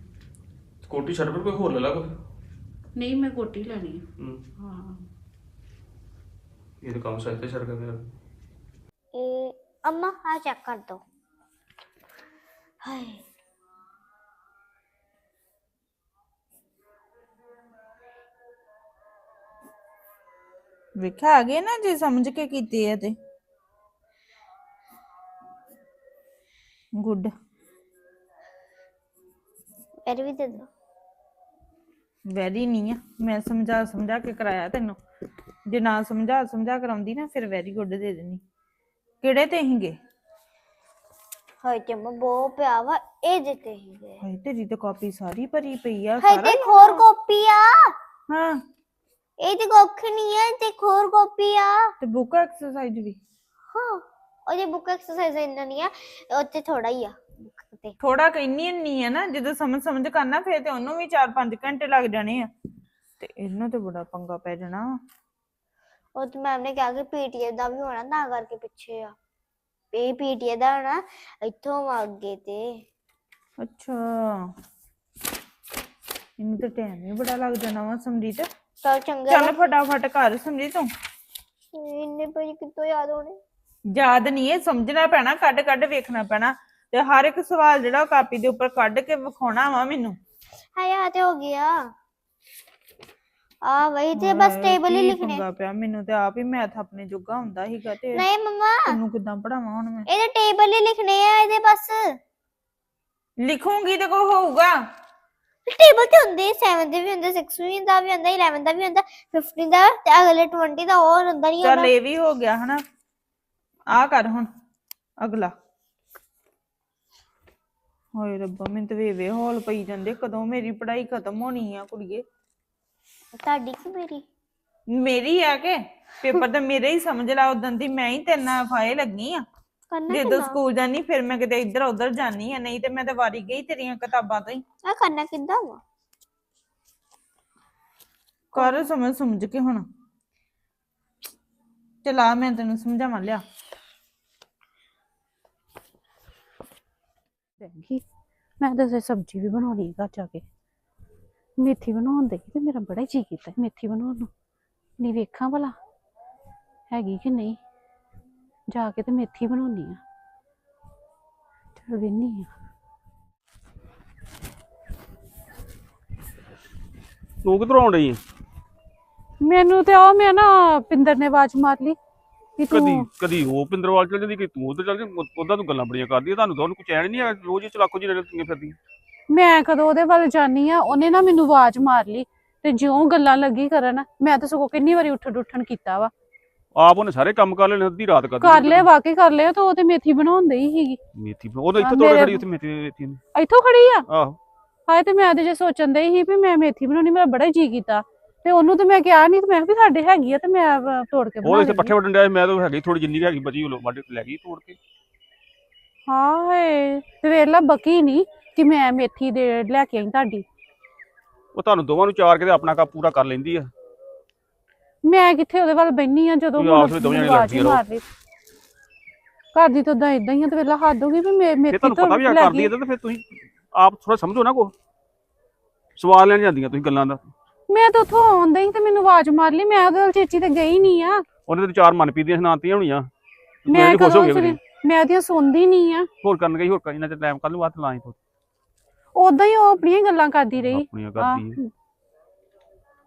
ਕੋਟੀ ਛੱਡ ਪਰ ਕੋਈ ਹੋਰ ਲੈ ਲਾ ਕੋਈ। ਨਹੀਂ ਮੈਂ ਕੋਟੀ ਲੈਣੀ ਹੈ। ਹੂੰ। ਹਾਂ। ਇਹ ਤਾਂ ਕੰਮ ਸਹੀ ਤੇ ਛੱਡ ਕੇ ਮੇਰਾ ਇਹ ਅੰਮਾ ਆ ਚੈੱਕ ਕਰ ਦੋ। ਹਾਏ। ਵੇਖਿਆ ਆ ਗਏ ਨਾ ਜੇ ਸਮਝ ਕੇ ਕੀਤੀ ਹੈ ਤੇ। ਗੁੱਡ। ਇਹ ਵੀ ਦੇ ਦੋ। ਵੈਰੀ ਨਹੀਂ ਆ। ਮੈਂ ਸਮਝਾ ਸਮਝਾ ਕੇ ਕਰਾਇਆ ਤੈਨੂੰ। ਜੇ ਨਾ ਸਮਝਾ ਸਮਝਾ ਕਰਾਉਂਦੀ ਨਾ ਫਿਰ ਵੈਰੀ ਗੁੱਡ ਦੇ ਦੇਣੀ ਕਿਹੜੇ ਤੇ ਹੀਗੇ ਹਾਏ ਤੇ ਬਹੁਤ ਪਿਆ ਵਾ ਇਹ ਦਿੱਤੇ ਹੀ ਗਏ ਹਾਏ ਤੇਰੀ ਤਾਂ ਕਾਪੀ ਸਾਰੀ ਭਰੀ ਪਈ ਆ ਹਾਏ ਸਾਰਾ ਤੇ ਹੋਰ ਕਾਪੀ ਆ। ਹਾਂ। ਇਹ ਤੇ ਕੁੱਖ ਨਹੀਂ ਹੈ ਤੇ ਹੋਰ ਕਾਪੀ ਆ। ਤੇ ਬੁੱਕ ਐਕਸਰਸਾਈਜ਼ ਵੀ। ਹਾਂ ਉਹਦੇ ਬੁੱਕ ਐਕਸਰਸਾਈਜ਼ ਇੰਨਾ ਨਹੀਂ ਆ ਉੱਤੇ ਥੋੜਾ ਹੀ ਆ। ਤੇ ਥੋੜਾ ਕਹਿਨੀ ਨਹੀਂ ਹੈ ਨਾ ਜਦੋਂ ਸਮਝ ਸਮਝ ਕਰਨਾ ਫਿਰ ਤੇ ਉਹਨੂੰ ਵੀ 4-5 ਘੰਟੇ ਲੱਗ ਜਾਣੇ ਆ। ਤੇ ਇਹਨੂੰ ਤੇ ਬੜਾ ਪੰਗਾ ਪੈ ਜਾਣਾ। ਉਹ ਤੇ ਮੈਮ ਨੇ ਕਿਹਾ ਕਿ ਪੀਟੀਏ ਦਾ ਵੀ ਹੋਣਾ ਤਾਂ ਕਰਕੇ ਪਿੱਛੇ ਆ। ਇਹ ਪੀਟੀਏ ਦਾ ਹੋਣਾ ਇੱਥੋਂ ਅੱਗੇ ਤੇ। ਅੱਛਾ। ਇਹਨੂੰ ਤਾਂ ਟਾਈਮ ਹੀ ਬੜਾ ਲੱਗ ਜਾਣਾ ਵਾ ਸਮਰੀਤ। ਚਲ ਚੰਗਾ ਚੱਲ ਫਟਾਫਟ ਕਰ ਸਮਝੀ ਤੂੰ। ਇੰਨੇ ਪੇਜ ਕਿੱਥੋਂ ਯਾਦ ਹੋਣੇ ਯਾਦ ਨਹੀਂ ਇਹ ਸਮਝਣਾ ਪੈਣਾ ਕੱਢ ਕੱਢ ਵੇਖਣਾ ਪੈਣਾ। ਤੇ ਹਰ ਇੱਕ ਸਵਾਲ ਜਿਹੜਾ ਉਹ ਕਾਪੀ ਦੇ ਉੱਪਰ ਕੱਢ ਕੇ ਵਿਖਾਉਣਾ ਵਾ ਮੈਨੂੰ। ਹਾਏ ਆ ਤੇ ਹੋ ਗਿਆ। ਆ ਵਹੀ ਤੇ ਬਸ ਹਾਏ, ਟੇਬਲ ਹੀ ਕੀ ਲਿਖਣੇ। ਪੰਗਾ ਪਿਆ? ਮੈਨੂੰ ਤੇ ਆਪ ਹੀ ਮੈਥ ਆਪਣੇ ਜੋਗਾ ਹੁੰਦਾ ਸੀਗਾ ਤੇ ਨਹੀਂ ਮਮਾ। ਤੈਨੂੰ ਕਿਦਾਂ ਪੜਾਵਾਂ ਹੁਣ ਮੈਂ? ਇਹਦੇ ਟੇਬਲ ਹੀ ਲਿਖਣੇ ਆ ਇਹਦੇ ਬਸ। ਲਿਖੂੰਗੀ ਤੇ ਕੋ ਹੋਊਗਾ? ਟੇਬਲ ਤੇ ਹੁੰਦੇ 7 ਦੇ ਵੀ ਹੁੰਦੇ 16 ਦਾ ਵੀ ਹੁੰਦਾ 11 ਦਾ ਵੀ ਹੁੰਦਾ 15 ਦਾ ਤੇ ਅਗਲੇ 20 ਦਾ ਉਹ ਹੁੰਦਾ ਨਹੀਂ ਚੱਲ ਹੁੰਦਾ ਇਹ ਵੀ ਹੋ ਗਿਆ ਹਨਾ। ਆ ਕਰ ਹੁਣ ਅਗਲਾ। ਹੋਏ ਰੱਬਾ ਮੈਨੂੰ ਤੇ ਵੇਵੇ ਹੌਲ ਪਈ ਜਾਂਦੇ ਕਦੋਂ ਮੇਰੀ ਪੜ੍ਹਾਈ ਖਤਮ ਹੋਣੀ ਆ ਕੁੜੀਏ। ਤੁਹਾਡੀ ਕਿ ਮੇਰੀ? ਮੇਰੀ ਆ ਕੇ? ਪੇਪਰ ਤਾਂ ਮੇਰੇ ਹੀ ਸਮਝ ਲਾ ਉਦੋਂ ਦੀ ਮੈਂ ਹੀ ਤੇਰੇ ਨਾਲ ਫਾਏ ਲੱਗੀ ਆ। ਕਰਨਾ ਜਦੋਂ ਕਿੱਦਾਂ? ਸਕੂਲ ਜਾਨੀ ਫਿਰ ਮੈਂ ਕਿਤੇ ਇੱਧਰ ਉੱਧਰ ਜਾਨੀ ਆ ਨਹੀਂ ਤੇ ਮੈਂ ਤਾਂ ਵਾਰੀ ਗਈ ਤੇਰੀਆਂ ਕਿਤਾਬਾਂ ਤੋਂ ਹੀ। ਆ ਕਰਨਾ ਕਿੱਦਾਂ ਵਾ? ਕਰ ਸਮਝ ਸਮਝ ਕੇ ਹੁਣ। ਚਲਾ ਮੈਂ ਤੈਨੂੰ ਸਮਝਾਵਾਂ ਲਿਆ। ਰਹੀ ਮੈਂ ਤਾਂ ਸੇ ਸਬਜ਼ੀ ਵੀ ਬਣਾਉਣੀ ਹੈ ਘਰ ਜਾ ਕੇ। ਮੇਥੀ ਬਣਾਉਣ ਦੇ ਤੇ ਮੇਰਾ ਬੜਾ ਜੀ ਕੀਤਾ ਮੇਥੀ ਬਣਾਉਣ ਨੂੰ। ਨਹੀਂ ਵੇਖਾਂ ਭਲਾ ਹੈਗੀ ਕਿ ਨਹੀਂ। ਜਾ ਕੇ ਤੇ ਮੇਥੀ ਬਣਾਉਣੀ ਆ। ਚਲ ਵੇਨੀ ਆ। ਤੂੰ ਕਿੱਧਰੋਂ ਆਉਣ ਆਂ? ਮੈਨੂੰ ਤੇ ਉਹ ਮੈਂ ਨਾ ਪਿੰਦਰ ਨੇ ਆਵਾਜ਼ ਮਾਰ ਲਈ। ਕਦੀ ਤੂੰ ਕਦੀ ਉਹ ਪਿੰਦਰਵਾਲ ਚਲ ਜਾਂਦੀ ਕਿ ਤੂੰ ਉਧਰ ਚਲ ਜਾਂਦੀ ਉਦਾਂ ਤੂੰ ਗੱਲਾਂ ਬੜੀਆਂ ਕਰਦੀ ਆ ਤੁਹਾਨੂੰ ਤਾਂ ਉਹਨੂੰ ਕੁਝ ਐਣ ਨਹੀਂ ਆ ਰੋਜ਼ ਹੀ ਚਲਾਕੋ ਜੀ ਰਹੀਆਂ ਫਿਰਦੀ। ਮੈਂ ਕਦੋਂ ਉਹਦੇ ਵੱਲ ਜਾਨੀ ਆ ਉਹਨੇ ਨਾ ਮੈਨੂੰ ਆਵਾਜ਼ ਮਾਰ ਲਈ ਤੇ ਜਿਉਂ ਗੱਲਾਂ ਲੱਗੀ ਕਰਨ ਮੈਂ ਤਾਂ ਸਗੋਂ ਕਿੰਨੀ ਵਾਰੀ ਉੱਠ ਉੱਠਣ ਕੀਤਾ ਵਾ। ਆਪ ਉਹਨੇ ਸਾਰੇ ਕੰਮ ਕਰ ਲੈਣੇ ਅੱਧੀ ਰਾਤ ਕਰਦੀ ਕਰ ਲਿਆ ਵਾਕਈ ਕਰ ਲਿਆ ਤਾਂ ਉਹ ਤੇ ਮੇਥੀ ਬਣਾਉਂਦੇ ਹੀ ਸੀਗੀ। ਮੇਥੀ ਉਹਨੇ ਹਾਂ, ਇੱਥੇ ਤੋੜ ਖੜੀ ਉੱਥੇ ਮੇਥੀ ਮੇਥੀ ਨੇ ਇੱਥੋਂ ਖੜੀ ਆ? ਆਹੋ। ਹਾਏ ਤੇ ਮੈਂ ਤੇ ਜੇ ਸੋਚਣ ਦੇ ਸੀ ਵੀ ਮੈਂ ਮੇਥੀ ਬਣਾਉਣੀ ਮੇਰਾ ਬੜਾ ਜੀ ਕੀਤਾ। ਤੇ ਉਹਨੂੰ ਤੇ ਮੈਂ ਕਿਹਾ ਨਹੀਂ ਤੇ ਮੈਂ ਕਿਹਾ ਵੀ ਸਾਡੇ ਹੈਗੀ ਆ ਤੇ ਮੈਂ ਅਹ, ਤੋੜ ਕੇ ਉਹ ਬਣਾ ਇੱਥੇ ਲੈਂਦੀ ਪੱਠੇ ਵਟਣ ਡਿਆ ਸੀ, ਮੈਂ ਤਾਂ ਹੈਗੀ ਥੋੜੀ ਜਿੰਨੀ ਕੁ ਹੈਗੀ ਬਚੀ ਉਹ ਵੱਢ ਲੈ ਗਈ ਤੋੜ ਕੇ। ਹਾਏ ਤੇ ਵੇਲਾ ਬਕੀ ਨਹੀਂ ਕਿ ਮੈਂ ਮੇਥੀ ਦੇ ਲੈ ਕੇ ਆਈ ਤੁਹਾਡੀ। ਉਹ ਤੁਹਾਨੂੰ ਦੋਵਾਂ ਨੂੰ ਚਾਰ ਕੇ ਤੇ ਆਪਣਾ ਕੰਮ ਪੂਰਾ ਕਰ ਲੈਂਦੀ ਆ। ਮੈਂ ਕਿੱਥੇ ਉਹਦੇ ਵੱਲ ਬੈਣੀ ਆ ਜਦੋਂ ਤੁਸੀਂ ਆਪਸ ਵਿੱਚ ਦੋਵੇਂ ਜਣੇ ਆਵਾਜ਼ ਹੀ ਲੜਦੀਆਂ ਰਹੋ। ਮਾਰ ਘਰ ਦੀ ਤਾਂ ਉਦਾਂ ਇਦਾਂ ਹੀ ਆ ਤੇ ਵੇਲਾ ਹੱਦ ਹੋ ਗਈ ਵੀ ਮੇ- ਮੇਥੀ ਤੁਹਾਨੂੰ ਤੋਂ ਪਤਾ ਵੀ ਆ ਲੈ ਕਰਦੀ ਗਈ। ਤਾਂ ਫਿਰ ਤੁਸੀਂ ਆਪ ਥੋੜਾ ਸਮਝੋ ਨਾ ਕੋ ਸਵਾਲ ਲੈਣ ਜਾਂਦੀਆਂ ਤੁਸੀਂ ਗੱਲਾਂ ਦਾ। ਮੈਂ ਤਾਂ ਉੱਥੋਂ ਆਉਂਦਾ ਹੀ ਤੇ ਮੈਨੂੰ ਆਵਾਜ਼ ਮਾਰ ਲਈ ਮੈਂ ਉਹਦੇ ਚੇਚੀ ਤੇ ਗਈ ਨਹੀਂ ਆ। ਉਹਨੇ ਤੇ ਚਾਰ ਮਨਪ੍ਰੀਤ ਦੀਆਂ ਸੁਣਾਤੀਆਂ ਹੋਣੀਆਂ। ਮੈਂ ਖੁਸ਼ ਹੋ ਉਹਦੀ। ਮੈਂ ਉਹਦੀਆਂ ਸੁਣਦੀ ਨਹੀਂ ਆ। ਹੋਰ ਕਰਨ ਗਈ ਹੋਰ ਕਰ ਇਹਨਾਂ ਤੇ ਟਾਈਮ ਕੱਲ ਨੂੰ ਬਾਅਦ ਲਾਈ ਤੂੰ। ਉਦਾਂ ਹੀ ਉਹ ਆਪਣੀਆਂ ਗੱਲਾਂ ਕਰਦੀ ਰਹੀ। ਆਪਣੀਆਂ ਕਰਦੀ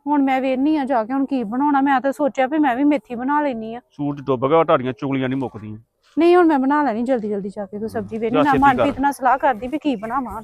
ਹੁਣ ਮੈਂ ਵੇਖਣੀ ਆ ਜਾ ਕੇ ਹੁਣ ਕੀ ਬਣਾਉਣਾ? ਮੈਂ ਤਾਂ ਸੋਚਿਆ ਵੀ ਮੈਂ ਵੀ ਮੇਥੀ ਬਣਾ ਲੈਣੀ ਆ। ਸੂਟ ਡੁੱਬ ਗਿਆ ਤੁਹਾਡੀਆਂ ਚੁਗਲੀਆਂ ਨਹੀਂ ਮੁੱਕਦੀਆਂ। ਨਹੀਂ ਹੁਣ ਮੈਂ ਬਣਾ ਲੈਣੀ ਜਲਦੀ ਜਲਦੀ ਜਾ ਕੇ ਕੋਈ ਸਬਜ਼ੀ ਵੇਖਣੀ ਨਾ। ਮਨਪ੍ਰੀਤ ਨਾਲ ਸਲਾਹ ਕਰਦੀ ਵੀ ਕੀ ਬਣਾਵਾਂ।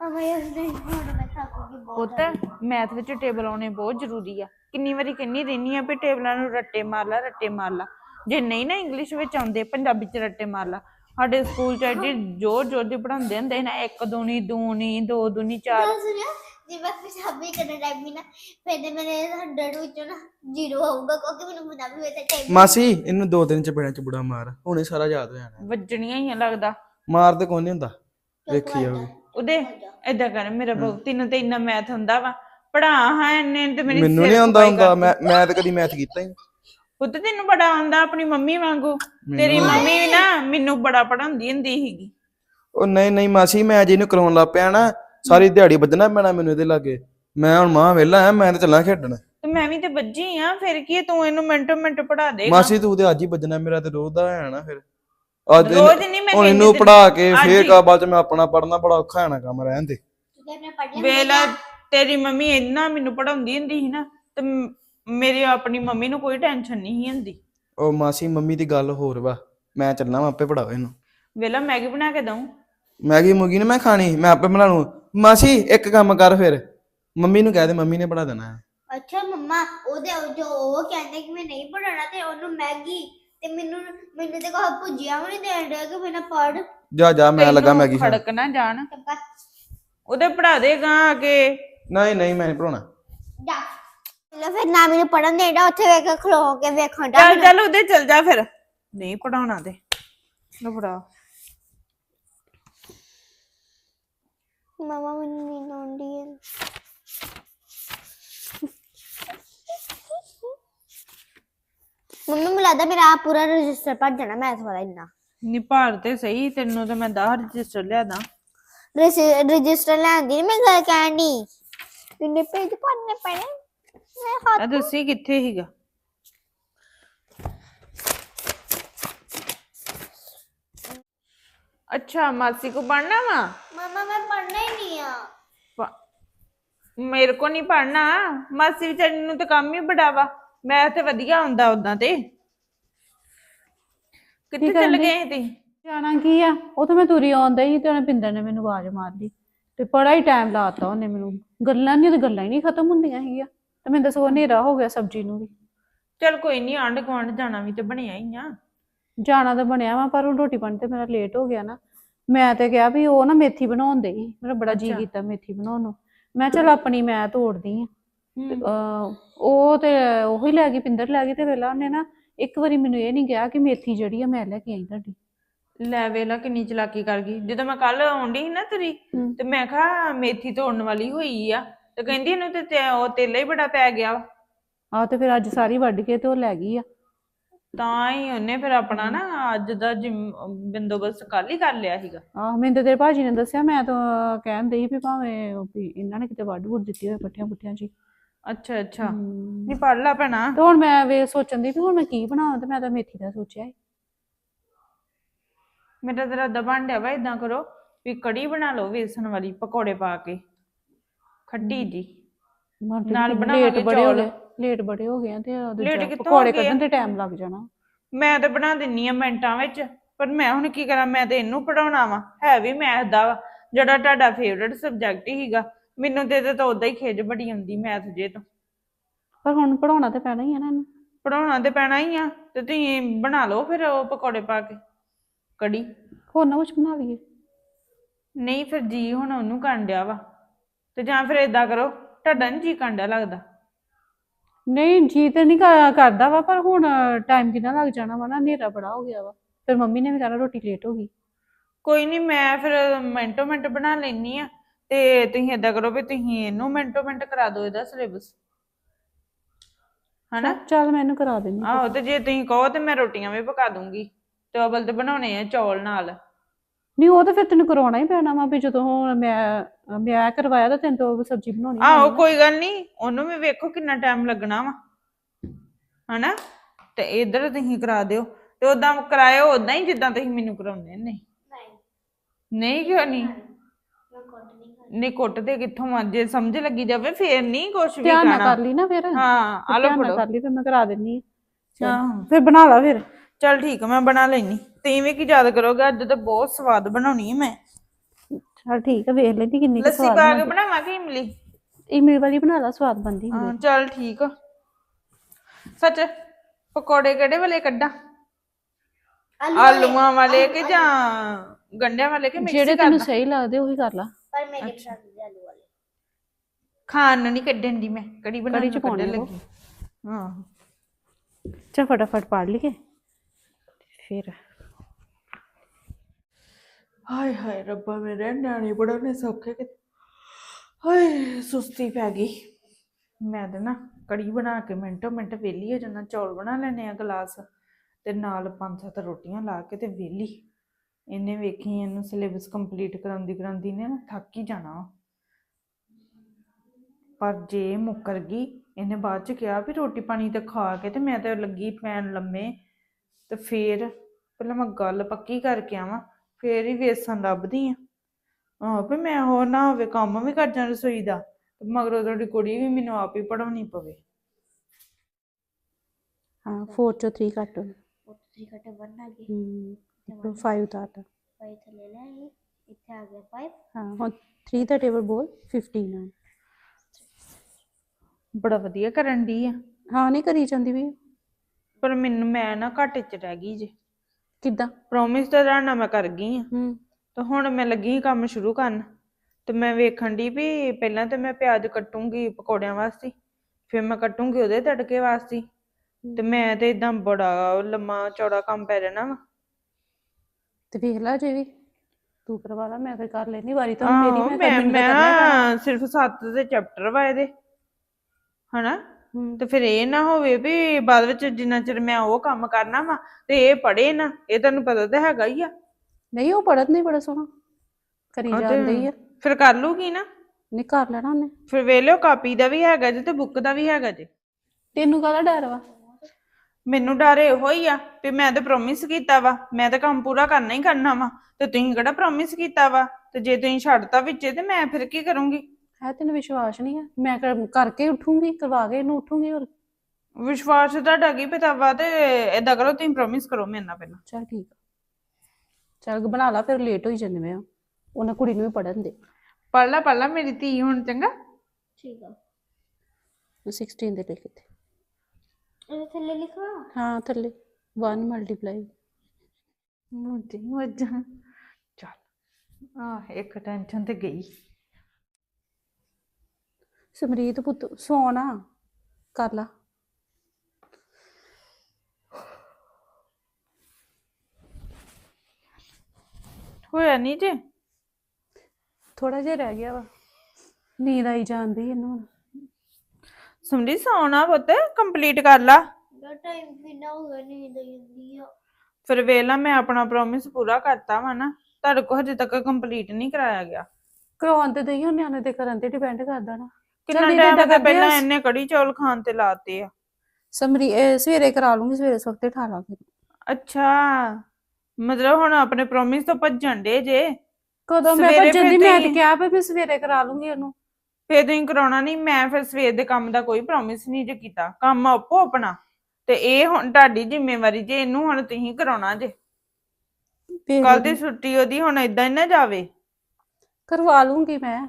ਮਮਾ ਇਸ ਦਿਨ ਹੁਣ ਮੈਂ ਥੱਕ ਗਈ ਬਹੁਤ ਪੁੱਤ ਮੈਥ ਵਿੱਚ ਟੇਬਲ ਆਉਣੇ ਬਹੁਤ ਜ਼ਰੂਰੀ ਆ। ਕਿੰਨੀ ਵਾਰੀ ਕਹਿੰਨੀ ਰਹਿਨੀ ਆ ਵੀ ਟੇਬਲਾਂ ਨੂੰ ਰੱਟੇ ਮਾਰ ਲਾ ਰੱਟੇ ਮਾਰ ਲਾ। ਜੇ ਨਹੀਂ ਨਾ ਇੰਗਲਿਸ਼ ਵਿੱਚ ਆਉਂਦੇ ਪੰਜਾਬੀ ਚ ਰੱਟੇ ਮਾਰ ਲਾ। ਸਾਡੇ ਸਕੂਲ ਚ ਐਡੀ ਜੋਰ ਜੋਰ ਦੀ ਪੜਾਉਂਦੇ ਹੁੰਦੇ ਨਾ ਇੱਕ ਦੂਣੀ ਦੂਣੀ ਦੋ ਦੂਣੀ ਚਾਰ। ਗੱਲ ਸੁਣਿਆ ਜੇ ਮੈਂ ਪੰਜਾਬੀ ਕਰਨ ਟਾਈਮ ਵੀ ਨਾ ਫਿਰ ਤੇ ਮੇਰੇ 100 ਵਿੱਚੋਂ ਨਾ ਜ਼ੀਰੋ ਆਊਗਾ ਕਿਉਂਕਿ ਮੈਨੂੰ ਪੰਜਾਬੀ ਵਿੱਚ ਟਾਈਮ ਮਾਸੀ ਇਹਨੂੰ ਦੋ ਦਿਨ ਚ ਬੜਾ ਚਬੜਾ ਮਾਰ ਹੁਣੇ ਸਾਰਾ ਯਾਦ ਹੋ ਜਾਣਾ। ਵੱਜਣੀਆਂ ਹੀ ਆ ਲੱਗਦਾ। ਮਾਰ ਤੇ ਕੋਈ ਨਹੀਂ ਹੁੰਦਾ। ਵੇਖੀ ਜਾਓਗੇ ਉਹਦੇ ਏਦਾਂ ਕਰ ਮੇਰਾ ਬਹੁਤੀ ਨੂੰ ਤੇ ਇੰਨਾ ਮੈਥ ਹੁੰਦਾ ਵਾ। ਪੜਾ ਹਾਂ ਇਹਨੇ ਤੇ ਮੇਰੀ ਮੈਨੂੰ ਸਿਰ ਨਹੀਂ ਆਉਂਦਾ ਖਪਾਈ ਹੁੰਦਾ। ਮੈਂ ਮੈਂ ਤਾਂ ਕਦੀ ਮੈਥ ਕੀਤਾ ਹੀ ਨਹੀਂ। ਪੁੱਤ ਤੈਨੂੰ ਬੜਾ ਆਉਂਦਾ ਆਪਣੀ ਮੰਮੀ ਵਾਂਗੂ। ਤੇਰੀ ਮੰਮੀ ਵੀ ਨਾ ਮੈਨੂੰ ਬੜਾ ਪੜਾਉਂਦੀ ਹੁੰਦੀ ਸੀਗੀ। ਉਹ ਨਹੀਂ ਨਹੀਂ ਮਾਸੀ ਮੈਂ ਜੇ ਇਹਨੂੰ ਕਰਾਉਣ ਲੱਗ ਪਿਆ ਨਾ ਸਾਰੀ ਦਿਹਾੜੀ ਵੱਜਣਾ ਪੈਣਾ ਮੈਨੂੰ ਇਹਦੇ ਲਾਗੇ। ਮੈਂ ਹੁਣ ਮਾਂ ਵਿਹਲਾ ਆ ਮੈਂ ਤਾਂ ਚੱਲਾਂ ਖੇਡਣ। ਤੇ ਮੈਂ ਵੀ ਤੇ ਵੱਜੀ ਆ ਫਿਰ ਕੀ ਤੂੰ ਇਹਨੂੰ ਮਿੰਟੋ ਮਿੰਟ ਪੜਾ ਦੇਗਾ। ਮਾਸੀ ਤੂੰ ਤੇ ਅੱਜ ਹੀ ਵੱਜਣਾ ਮੇਰਾ ਤੇ ਰੋਜ਼ ਦਾ ਹੈ ਨਾ ਫਿਰ। ਅੱਜ ਰੋਜ਼ ਇਹਨੂੰ- ਨਹੀਂ ਮੈਂ ਹੁਣ ਇਹਨੂੰ। ਪੜਾ ਕੇ ਅੱਜ ਫੇਰ ਹੀ। ਕਾ ਬਾਅਦ ਚ ਮੈਂ ਆਪਣਾ ਪੜਨਾ ਬੜਾ ਔਖਾ ਹੋਣਾ ਕੰਮ ਰਹਿਣ ਦੇ। ਮੈਂ ਪੜ੍ਹ ਲਿਆ ਵੇਲਾ ਤੇਰੀ ਮੰਮੀ ਇੰਨਾ ਮੈਨੂੰ ਪੜਾਉਂਦੀ ਹੁੰਦੀ ਸੀ ਨਾ ਤੇ ਮ- ਮੇਰੀ ਆਪਣੀ ਮੰਮੀ ਨੂੰ ਕੋਈ ਟੈਨਸ਼ਨ ਨਹੀਂ ਸੀ ਹੁੰਦੀ। ਉਹ ਮਾਸੀ ਮੰਮੀ ਦੀ ਗੱਲ ਹੋਰ ਵਾ। ਮੈਂ ਚੱਲਣਾ ਆਪੇ ਪੜਾਓ ਇਹਨੂੰ। ਵੇਲਾ ਮੈਗੀ ਬਣਾ ਕੇ ਦਊਂ? ਮੈਗੀ ਮੁਗੀ ਨੇ ਮੈਂ ਖਾਣੀ ਮੈਂ ਆਪੇ ਬਣਾ ਲੂੰ। ਮਾਸੀ ਇੱਕ ਕੰਮ ਕਰ ਫਿਰ। ਮੰਮੀ ਨੂੰ ਕਹਿ ਦੇ ਮੰਮੀ ਨੇ ਪੜਾ ਦੇਣਾ। ਹੈ ਅੱਛਾ ਮੰਮਾ ਉਹਦੇ ਉਹ ਜੋ ਉਹ ਕਹਿੰਦੇ ਕਿ ਮੈਂ ਨਹੀਂ ਪੜਾਉਣਾ ਤੇ ਉਹਨੂੰ ਮੈਗੀ ਤੇ ਮੈਨੂੰ ਮੈਨੂੰ ਤੇ ਕੋਈ ਭੁਜੀਆ ਵੀ ਨਹੀਂ ਦੇਣ ਡਿਆ ਕਿ ਮੈਂ ਪੜ ਜਾ ਜਾ ਮੈਂ ਲੱਗਾ ਮੈਗੀ ਖਾਣ। ਖੜਕ ਨਾ ਜਾਣ। ਉਹਦੇ ਪੜਾ ਦੇਗਾ ਅੱਗੇ ਨਹੀਂ ਨਹੀਂ ਮੈਂ ਨਹੀਂ ਪੜਾਉਣਾ ਜਾ। ਲੈ ਫਿਰ ਨਾ ਮੈਨੂੰ ਪੜਨ ਦੇਣਾ ਉੱਥੇ ਵੇਖ ਕੇ ਖਲੋ ਕੇ ਵੇਖਣ ਦਾ ਚੱਲ ਚੱਲ ਉਹਦੇ ਚੱਲ ਜਾ ਫਿਰ। ਨਹੀਂ ਪੜਾਉਣਾ ਤੇ। ਲੋ ਪੜਾ ਮਮਾ ਮੈਨੂੰ ਨੀਂਦ ਆਉਂਦੀ ਹੈ। ਮੰਮੀ ਮੈਨੂੰ ਲੱਗਦਾ ਮੇਰਾ ਆਹ ਪੂਰਾ ਰਜਿਸਟਰ ਭਰ ਜਾਣਾ ਮੈਥ ਵਾਲਾ ਇੰਨਾ। ਨਹੀਂ ਭਾਰ ਤੇ ਸਹੀ ਤੈਨੂੰ ਤਾਂ ਮੈਂ 10 ਰਜਿਸਟਰ ਲਿਆ ਦਾਂ। ਰਜਿਸਟਰ ਲੈਂਦੀ ਨੀ ਮੈਂ ਗੱਲ ਕਹਿਣੀ ਇੰਨੇ ਪੇਜ ਭਰਨੇ ਪੈਣੇ ਮੈਂ ਹੱਥ ਆ ਦੱਸੀ ਕਿੱਥੇ ਸੀਗਾ? ਅੱਛਾ ਮਾਸੀ ਕੋ ਪੜਨਾ ਵਾ? ਮਮਾ ਮੈਂ ਪੜਨਾ ਹੀ ਨਹੀਂ ਆ। ਪ- ਮੇਰੇ ਕੋ ਨਹੀਂ ਪੜਨਾ ਮਾਸੀ ਵਿਚਾਰੀ ਨੂੰ ਤਾਂ ਕੰਮ ਹੀ ਬੜਾ ਵਾ। ਮੈਂ ਤੇ ਵਧੀਆ ਹੁੰਦਾ ਉਦਾਂ ਤੇ। ਕਿੱਥੇ ਚੱਲ ਕਰਨ ਗਏ ਤੇ ਜਾਣਾ ਕੀ ਆ? ਉਹ ਤਾਂ ਮੈਂ ਤੁਰੀ ਆਉਂਦਾ ਹੀ ਤੇ ਉਹਨੇ ਪਿੰਦਰ ਨੇ ਮੈਨੂੰ ਆਵਾਜ਼ ਮਾਰ ਲਈ ਤੇ ਬੜਾ ਹੀ ਟਾਈਮ ਲਾਤਾ ਉਹਨੇ ਮੈਨੂੰ। ਗੱਲਾਂ ਨਹੀਂ ਤੇ ਗੱਲਾਂ ਹੀ ਨਹੀਂ ਖਤਮ ਹੁੰਦੀਆਂ ਹੈਗੀਆਂ। ਤੇ ਮੈਨੂੰ ਸਗੋਂ ਹਨੇਰਾ ਹੋ ਗਿਆ ਸਬਜ਼ੀ ਨੂੰ ਵੀ। ਚੱਲ ਕੋਈ ਨਹੀਂ ਆਂਢ ਗੁਆਂਢ ਜਾਣਾ ਵੀ ਤੇ ਬਣਿਆ ਹੀ ਆ। ਜਾਣਾ ਤਾਂ ਬਣਿਆ ਵਾ ਪਰ ਉਹ ਰੋਟੀ ਪਾਣੀ ਤੇ ਮੇਰਾ ਲੇਟ ਹੋ ਗਿਆ ਨਾ। ਮੈਂ ਤੇ ਕਿਹਾ ਵੀ ਉਹ ਨਾ ਮੇਥੀ ਬਣਾਉਂਦੇ ਸੀ ਮੇਰਾ ਬੜਾ ਜੀ ਅੱਛਾ। ਕੀਤਾ ਮੇਥੀ ਬਣਾਉਣ ਨੂੰ। ਮੈਂ ਚਲ ਆਪਣੀ ਮੈਂ ਤੋੜਦੀ ਆ। ਅਹ ਉਹ ਤੇ ਉਹੀ ਲੈ ਗਈ ਪਿੰਦਰ ਲੈ ਗਈ ਤੇ ਵੇਲਾ ਉਹਨੇ ਨਾ ਇੱਕ ਵਾਰੀ ਮੈਨੂੰ ਇਹ ਨਹੀਂ ਕਿਹਾ ਕਿ ਮੇਥੀ ਜਿਹੜੀ ਆ ਮੈਂ ਲੈ ਕੇ ਆਈ ਤੁਹਾਡੀ। ਲੈ ਵੇਲਾ ਕਿੰਨੀ ਚਲਾਕੀ ਕਰ ਗਈ। ਜਦੋਂ ਮੈਂ ਕੱਲ ਆਉਂਦੀ ਸੀ ਨਾ ਤੇਰੀ। ਤੇ ਮੈਂ ਕਿਹਾ ਮੇਥੀ ਤੋੜਨ ਵਾਲੀ ਹੋਈ ਆ ਤੇ ਕਹਿੰਦੀ ਇਹਨੂੰ ਤੇ ਤੇ ਉਹ ਤੇਲਾ ਹੀ ਬੜਾ ਪੈ ਗਿਆ ਵਾ। ਆ ਤੇ ਫਿਰ ਅੱਜ ਸਾਰੀ ਵੱਢ ਕੇ ਤੇ ਉਹ ਲੈ ਗਈ ਆ। ਤਾਂ ਹੀ ਉਹਨੇ ਫਿਰ ਆਪਣਾ ਨਾ ਅੱਜ ਦਾ ਜਿਮ- ਬੰਦੋਬਸਤ ਕੱਲ ਹੀ ਕਰ ਲਿਆ ਸੀਗਾ। ਆਹ ਮੈਨੂੰ ਤੇ ਤੇਰੇ ਭਾਜੀ ਨੇ ਦੱਸਿਆ ਮੈਂ ਤਾਂ ਕਹਿਣ ਡਈ ਵੀ ਭਾਵੇਂ ਵੀ ਇਹਨਾਂ ਨੇ ਕਿਤੇ ਵੱਢ ਵੁੱਢ ਦਿੱਤੀ ਹੋਏ ਪੱਠਿਆਂ ਪੁੱਠਿਆਂ ਜੀ ਅੱਛਾ ਅੱਛਾ। ਨਹੀਂ ਪੜ ਲਾ ਭੈਣਾ ਤੇ ਹੁਣ ਮੈਂ ਵੇ ਸੋਚਣ ਦੀ ਵੀ ਹੁਣ ਮੈਂ ਕੀ ਬਣਾਵਾਂ ਤੇ ਮੈਂ ਤਾਂ ਮੇਥੀ ਦਾ ਸੋਚਿਆ ਸੀ। ਮੇਰਾ ਤੇਰਾ ਦਬਣ ਡਿਆ ਵਾ ਇਦਾਂ ਕਰੋ ਵੀ ਕੜੀ ਬਣਾ ਲਓ ਵੇਸਣ ਵਾਲੀ ਪਕੌੜੇ ਪਾ ਕੇ ਖੱਟੀ ਜੀ ਮਰ ਤੇ ਨਾਲ ਲੇਟ ਬਣਾਵਾਂਗੇ ਬੜੇ ਹੋ ਚੌਲ। ਗਏ ਲੇਟ ਬੜੇ ਹੋ ਗਏ ਆ ਤੇ ਉਹ ਲੇਟ ਦੂਜਾ ਕਿੱਥੋਂ ਪਕੌੜੇ ਹੋ ਗਏ ਆ? ਕੱਢਣ ਤੇ ਟਾਈਮ ਲੱਗ ਜਾਣਾ ਮੈਂ ਤਾਂ ਬਣਾ ਦਿੰਨੀ ਆ ਮਿੰਟਾਂ ਵਿੱਚ ਪਰ ਮੈਂ ਹੁਣ ਕੀ ਕਰਾਂ ਮੈਂ ਤੇ ਇਹਨੂੰ ਪੜਾਉਣਾ ਵਾ ਹੈ ਵੀ ਮੈਥ ਦਾ ਵਾ ਜਿਹੜਾ ਤੁਹਾਡਾ ਫੇਵਰਟ ਸਬਜੈਕਟ ਹੀਗਾ ਮੈਨੂੰ ਤੇ ਇਹਦੇ ਤਾਂ ਉਦਾਂ ਹੀ ਖਿਜ ਬੜੀ ਆਉਂਦੀ ਮੈਥ ਜੇ ਤੋਂ। ਪਰ ਹੁਣ ਪੜਾਉਣਾ ਤੇ ਪੈਣਾ ਹੀ ਆ ਨਾ ਇਹਨੂੰ। ਪੜਾਉਣਾ ਤੇ ਪੈਣਾ ਹੀ ਆ ਤੇ ਤੁਸੀਂ ਬਣਾ ਲਓ ਫਿਰ ਉਹ ਪਕੌੜੇ ਪਾ ਕੇ ਕੜੀ। ਹੋਰ ਨਾ ਕੁਝ ਬਣਾ ਲਈਏ। ਨਹੀਂ ਫਿਰ ਜੀ ਹੁਣ ਉਹਨੂੰ ਕਰਨ ਡਿਆ ਵਾ ਤੇ ਜਾਂ ਫਿਰ ਏਦਾਂ ਕਰੋ ਤੁਹਾਡਾ ਨੀ ਜੀ ਕਰਨ ਡਿਆ ਲੱਗਦਾ। ਨਹੀਂ ਜੀ ਤੇ ਨਹੀਂ ਕਰ- ਕਰਦਾ ਵਾ ਪਰ ਹੁਣ ਟਾਈਮ ਕਿੰਨਾ ਲੱਗ ਜਾਣਾ ਵਾ ਨਾ ਹਨੇਰਾ ਬੜਾ ਹੋ ਗਿਆ ਵਾ। ਫਿਰ ਮੰਮੀ ਨੇ ਵੀ ਕਹਿਣਾ ਰੋਟੀ ਲੇਟ ਹੋ ਗਈ। ਕੋਈ ਨਹੀਂ ਮੈਂ ਫਿਰ ਮਿੰਟੋ ਮਿੰਟ ਬਣਾ ਲੈਣੀ ਆ। ਤੇ ਤੁਸੀਂ ਏਦਾਂ ਕਰੋ ਵੀ ਤੁਸੀਂ ਇਹਨੂੰ ਮਿੰਟੋ ਮਿੰਟ ਕਰਾ ਦਿਓ ਇਹਦਾ ਸਿਲੇਬਸ ਹਨਾ? ਚੱਲ ਮੈਂ ਇਹਨੂੰ ਕਰਾ ਦਿੰਦੀ ਆਹੋ ਤੇ ਜੇ ਤੁਸੀਂ ਕਹੋ ਤੇ ਮੈਂ ਰੋਟੀਆਂ ਵੀ ਪਕਾ ਦੂੰਗੀ। ਤੇ ਅਵਲ ਤੇ ਬਣਾਉਣੇ ਆ ਚੌਲ ਨਾਲ। ਨਹੀਂ ਉਹ ਤਾਂ ਫਿਰ ਤੈਨੂੰ ਕਰਵਾਉਣਾ ਹੀ ਪੈਣਾ ਵਾ ਵੀ ਜਦੋਂ ਹੁਣ ਮੈਂ ਮੈਂ ਕਰਵਾਇਆ ਤਾਂ ਤੈਨੂੰ ਤਾਂ ਸਬਜ਼ੀ ਬਣਾਉਣੀ ਆਹੋ। ਕੋਈ ਗੱਲ ਨਹੀਂ ਉਹਨੂੰ ਵੀ ਵੇਖੋ ਕਿੰਨਾ ਟਾਈਮ ਲੱਗਣਾ ਵਾ। ਹਨਾ? ਤੇ ਇਧਰ ਤੁਸੀਂ ਕਰਾ ਦਿਓ। ਤੇ ਉਦਾਂ ਕਰਾਇਓ ਉਦਾਂ ਹੀ ਜਿੱਦਾਂ ਤੁਸੀਂ ਮੈਨੂੰ ਕਰਾਉਂਦੇ ਨੇ। ਨਹੀਂ। ਕਿਉਂ ਨਹੀਂ। ਨਹੀਂ ਕੁੱਟਦੇ ਕਿੱਥੋਂ ਆ? ਜੇ ਸਮਝ ਲੱਗੀ ਜਾਵੇ ਫੇਰ ਨਹੀਂ ਕੁਛ ਵੀ ਧਿਆਨ ਕਰ ਲਈ ਨਾ ਫਿਰ। ਹਾਂ ਆ ਲਓ ਧਿਆਨ ਨਾਲ ਫੜੋ। ਕਰ ਲਈ ਫਿਰ ਮੈਂ ਕਰਾ ਦਿੰਨੀ ਆ। ਆਹੋ। ਫਿਰ ਬਣਾ ਲਾ ਫਿਰ। ਚਲ ਠੀਕ ਆ ਮੈਂ ਬਣਾ ਲੈਣੀ ਤੁਸੀਂ ਵੀ ਕੀ ਯਾਦ ਕਰੋਗੇ? ਅੱਜ ਤਾਂ ਬਹੁਤ ਸਵਾਦ ਬਣਾਉਣੀ ਹੈ ਮੈਂ। ਚਲ ਠੀਕ ਆ ਵੇਖ ਲੈਂਦੀ ਕਿੰਨੀ ਕੁ ਲੱਸੀ ਸਵਾਦ ਪਾ ਕੇ ਬਣਦੀ ਬਣਾਵਾਂ ਕਿ ਇਮਲੀ? ਇਮਲੀ ਵਾਲੀ ਬਣਾ ਲਾ ਸਵਾਦ ਹੁੰਦੀ ਹਾਂ ਚਲ ਠੀਕ ਆ। ਸੱਚ ਪਕੌੜੇ ਕਿਹੜੇ ਵਾਲੇ ਕੱਢਾਂ? ਆਲੂਆਂ ਵਾਲੇ। ਕਿ ਜਾਂ ਗੰਢਿਆਂ ਵਾਲੇ ਕਿ ਮਿਕਸ ਜਿਹੜੇ ਤੈਨੂੰ ਸਹੀ ਲੱਗਦੇ ਉਹੀ ਕਰ ਲਾ। ਪਰ ਮੇਰੇ ਪਸੰਦ ਦੇ ਆਲੂ ਵਾਲੇ। ਖਾਣ ਨੂੰ ਨਹੀਂ ਕੱਢਣ ਦੀ ਮੈਂ ਕੜੀ ਬਣਾਉਣ ਕੜੀ ਚ ਨੂੰ ਕੱਢਣ ਪਾਉਣੇ ਉਹ। ਲੱਗੀ। ਹਾਂ। ਚਲ ਫਟਾਫਟ ਪੜ ਲਈਏ। ਫਿਰ। ਹਾਏ ਹਾਏ ਰੱਬਾ ਮੇਰੇ ਨਿਆਣੇ ਪੜਾਉਣੇ ਸੌਖੇ ਕਿ ਹਾਏ ਸੁਸਤੀ ਪੈ ਗਈ। ਮੈਂ ਤਾਂ ਨਾ ਕੜੀ ਬਣਾ ਕੇ ਮਿੰਟੋ ਮਿੰਟ ਵਿਹਲੀ ਹੋ ਜਾਣਾ ਚੌਲ ਬਣਾ ਲੈਣੇ ਆ ਗਲਾਸ। ਤੇ ਨਾਲ ਪੰਜ ਸੱਤ ਰੋਟੀਆਂ ਲਾ ਕੇ ਤੇ ਵਿਹਲੀ। ਇਹਨੇ ਵੇਖੀ ਇਹਨੂੰ ਸਿਲੇਬਸ ਕੰਪਲੀਟ ਕਰਾਉਂਦੀ ਕਰਾਉਂਦੀ ਨੇ ਨਾ ਥੱਕ ਹੀ ਜਾਣਾ। ਪਰ ਜੇ ਮੁੱਕਰ ਗਈ ਇਹਨੇ ਬਾਅਦ ਚ ਕਿਹਾ ਵੀ ਰੋਟੀ ਪਾਣੀ ਤੇ ਖਾ ਕੇ ਤੇ ਮੈਂ ਤੇ ਲੱਗੀ ਪੈਣ ਲੰਮੇ। ਤੇ ਫੇਰ ਪਹਿਲਾਂ ਮੈਂ ਗੱਲ ਪੱਕੀ ਕਰਕੇ ਆਵਾਂ ਫੇਰ ਹੀ ਵੇਸਣ ਲੱਭਦੀ ਆ। ਆਹ ਵੀ ਮੈਂ ਹੋਰ ਨਾ ਹੋਵੇ ਕੰਮ ਵੀ ਕਰ ਜਾਂ ਰਸੋਈ ਦਾ ਤੇ ਮਗਰੋਂ ਤੁਹਾਡੀ ਕੁੜੀ ਵੀ ਮੈਨੂੰ ਆਪ ਹੀ ਪੜਾਉਣੀ ਪਵੇ। ਹਾਂ 4 ਚੋਂ 3 ਕੱਟ ਉਹ ਤੁਸੀਂ ਘਟੇ ਬਣ ਆ ਗਏ। ਹੂੰ 5 ਉਤਾਰਤਾ ਪਾਈ ਥੱਲੇ ਲੈ ਆਈ ਇੱਥੇ ਆ ਗਿਆ 5 ਹਾਂ ਹੁਣ 3 ਦਾ ਟੇਬਲ ਬੋਲ 15 ਆ ਬੜਾ ਵਧੀਆ ਕਰਨ ਦੀ ਆ। ਹਾਂ ਨਹੀਂ ਕਰੀ ਜਾਂਦੀ ਵੀ। ਪਰ ਮੈਨੂੰ ਮੈਂ ਨਾ ਘਾਟੇ 'ਚ ਰਹਿ ਗਈ ਜੇ। ਕਿੱਦਾਂ? ਪ੍ਰੋਮਿਸ ਤਾਂ ਤੁਹਾਡਾ ਮੈਂ ਕਰ ਗਈ ਆ। ਹੂੰ। ਤੇ ਹੁਣ ਮੈਂ ਲੱਗੀ ਕੰਮ ਸ਼ੁਰੂ ਕਰਨ। ਤੇ ਮੈਂ ਵੇਖਣ ਦੀ ਵੀ ਪਹਿਲਾਂ ਤੇ ਮੈਂ ਪਿਆਜ਼ ਕੱਟੂੰਗੀ ਪਕੌੜਿਆਂ ਵਾਸਤੇ। ਫਿਰ ਮੈਂ ਕੱਟੂੰਗੀ ਉਹਦੇ ਤੜਕੇ ਵਾਸਤੇ। ਤੇ ਮੈਂ ਤੇ ਇਦਾਂ ਬੜਾ ਲੰਮਾ ਚੌੜਾ ਕੰਮ ਪੈ ਜਾਣਾ ਵਾ। ਤੇ ਵੇਖ ਲੈ ਜੇ ਵੀ। ਤੂੰ ਕਰਵਾ ਲਾ ਮੈਂ ਫਿਰ ਕਰ ਲੈਣੀ ਵਾਰੀ ਤਾਂ ਆਹੋ ਮੇਰੀ ਮੈਂ ਕਰਨੀ ਪੈਣਾ। ਮੈਂ ਸਿਰਫ 7 ਦੇ ਚੈਪਟਰ ਵਾ ਇਹਦੇ ਹਨਾ? ਤੇ ਫਿਰ ਇਹ ਨਾ ਹੋਵੇ ਵੀ ਬਾਅਦ ਵਿੱਚ ਜਿੰਨਾ ਚਿਰ ਮੈਂ ਉਹ ਕੰਮ ਕਰਨਾ ਵਾ ਤੇ ਇਹ ਪੜੇ ਨਾ ਇਹ ਤੁਹਾਨੂੰ ਪਤਾ ਤਾਂ ਹੈਗਾ ਹੀ ਆ। ਨਹੀਂ ਉਹ ਪੜਤ ਨਹੀਂ ਬੜਾ ਸੋਹਣਾ। ਕਰੀ ਹਾਂ ਤੇ ਜਾਂਦੇ ਹੀ ਆ। ਫਿਰ ਕਰ ਲੂਗੀ ਨਾ? ਨਹੀਂ ਕਰ ਲੈਣਾ ਉਹਨੇ। ਫਿਰ ਵੇਲਿਓ ਕਾਪੀ ਦਾ ਵੀ ਹੈਗਾ ਜੇ ਤੇ ਬੁੱਕ ਦਾ ਵੀ ਹੈਗਾ ਜੇ। ਤੈਨੂੰ ਕਾਹਦਾ ਡਰ ਵਾ? ਮੈਨੂੰ ਡਰ ਇਹੋ ਹੀ ਆ ਵੀ ਮੈਂ ਤਾਂ ਪ੍ਰੋਮਿਸ ਕੀਤਾ ਵਾ ਮੈਂ ਤਾਂ ਕੰਮ ਪੂਰਾ ਕਰਨਾ ਹੀ ਕਰਨਾ ਵਾ ਤੇ ਤੁਸੀਂ ਕਿਹੜਾ ਪ੍ਰੋਮਿਸ ਕੀਤਾ ਵਾ ਤੇ ਜੇ ਤੁਸੀਂ ਛੱਡਤਾ ਵਿੱਚੇ ਤੇ ਮੈਂ ਫਿਰ ਕੀ ਕਰੂੰਗੀ? ਹੈ ਤੈਨੂੰ ਵਿਸ਼ਵਾਸ ਨਹੀਂ ਆ? ਮੈਂ ਕਰ- ਕਰਕੇ ਉਠੂੰਗੀ ਕਰਵਾ ਕੇ ਇਹਨੂੰ ਉਠੂੰਗੀ ਹੋਰ? ਵਿਸ਼ਵਾਸ ਤੁਹਾਡਾ ਕੀ ਪਤਾ ਵਾ ਤੇ ਏਦਾਂ ਕਰੋ ਤੁਸੀਂ ਪ੍ਰੋਮਿਸ ਕਰੋ ਮੇਰੇ ਨਾਲ ਪਹਿਲਾਂ। ਚਲ ਠੀਕ ਆ। ਚਲ ਬਣਾ ਲਾ ਫਿਰ ਲੇਟ ਹੋਈ ਜਾਂਦੇ ਮੈਂ ਉਹਨਾਂ ਕੁੜੀ ਨੂੰ ਵੀ ਪੜਨ ਦੇ। ਪੜ ਲਾ ਪੜ ਲਾ ਮੇਰੀ ਧੀ ਹੁਣ ਚੰਗਾ? ਠੀਕ ਆ। 16 ਦੇ ਲਿਖ ਤੇ। ਇਹਦੇ ਥੱਲੇ ਲਿਖਵਾ ਹਾਂ ਥੱਲੇ। 1 ਮਲਟੀਪਲਾਈ ਮੁੱਝੇ ਮੱਝਾਂ ਚੱਲ ਆ ਇੱਕ ਟੈਨਸ਼ਨ ਤੇ ਗਈ। ਸਮਰੀਤ ਪੁੱਤ ਸੋਣਾ ਕਰ ਲਾ। ਹੋਇਆ ਨਹੀਂ ਜੇ? ਥੋੜਾ ਜਿਹਾ ਰਹਿ ਗਿਆ ਵਾ। ਨੀਂਦ ਆਈ ਜਾਂਦੀ ਇਹਨੂੰ ਸਮਝੀ ਸੌਣਾ ਪੁੱਤ ਕੰਪਲੀਟ ਕਰ ਲਾ। ਟਾਈਮ ਕਿੰਨਾ ਹੋ ਗਿਆ ਨੀਂਦ ਆਈ ਜਾਂਦੀ ਆ। ਫਿਰ ਵੇਲਾ ਮੈਂ ਆਪਣਾ ਪ੍ਰੋਮਿਸ ਪੂਰਾ ਕਰਤਾ ਵਾ ਨਾ ਤੁਹਾਡੇ ਕੋਲ ਹਜੇ ਤੱਕ ਕੰਪਲੀਟ ਨਹੀਂ ਕਰਾਇਆ ਗਿਆ। ਕਰਵਾਉਣ ਤੇ ਦਈ ਨਿਆਣੇ ਦੇ ਕਰਨ ਤੇ ਡਿਪੈਂਡ ਕਰਦਾ ਨਾ ਕਿੰਨਾ ਟਾਈਮ ਤੇ ਪਹਿਲਾਂ। ਇਹਨੇ ਕੜੀ ਚੌਲ ਖਾਣ ਤੇ ਲਾਤੇ ਆ। ਸਮਰੀ ਇਹ ਸਵੇਰੇ ਕਰਾ ਲੂੰਗੀ ਸਵੇਰੇ ਸਵਖਤੇ ਠਾ ਲਾਂਗੇ ਅੱਛਾ ਮਤਲਬ ਹੁਣ ਆਪਣੇ ਪ੍ਰੋਮਿਸ ਤੋਂ ਭੱਜਣ ਦੇ ਜੇ? ਕਦੋਂ ਮੈਂ ਸਵੇਰੇ ਭੱਜਣ ਦੀ ਫਿਰ ਮੈਂ ਤੁਸੀਂ- ਕਿਹਾ ਵੀ ਮੈਂ ਸਵੇਰੇ ਕਰਾ ਲੂੰਗੀ ਉਹਨੂੰ। ਫੇਰ ਤੁਸੀਂ ਕਰਾਉਣਾ ਨਹੀਂ ਮੈਂ ਫਿਰ ਸਵੇਰ ਦੇ ਕੰਮ ਦਾ ਕੋਈ ਪ੍ਰੋਮਿਸ ਨਹੀਂ ਜੇ ਕੀਤਾ। ਕੰਮ ਆਪੋ ਆਪਣਾ। ਤੇ ਇਹ ਹੁਣ ਤੁਹਾਡੀ ਜ਼ਿੰਮੇਵਾਰੀ ਜੇ ਇਹਨੂੰ ਹੁਣ ਤੁਸੀਂ ਕਰਾਉਣਾ ਜੇ। ਵੇਖ ਕੱਲ ਦੀ। ਛੁੱਟੀ ਉਹਦੀ ਹੁਣ ਇਦਾਂ ਹੀ ਨਾ ਜਾਵੇ। ਕਰਵਾ ਲੂੰਗੀ ਮੈਂ।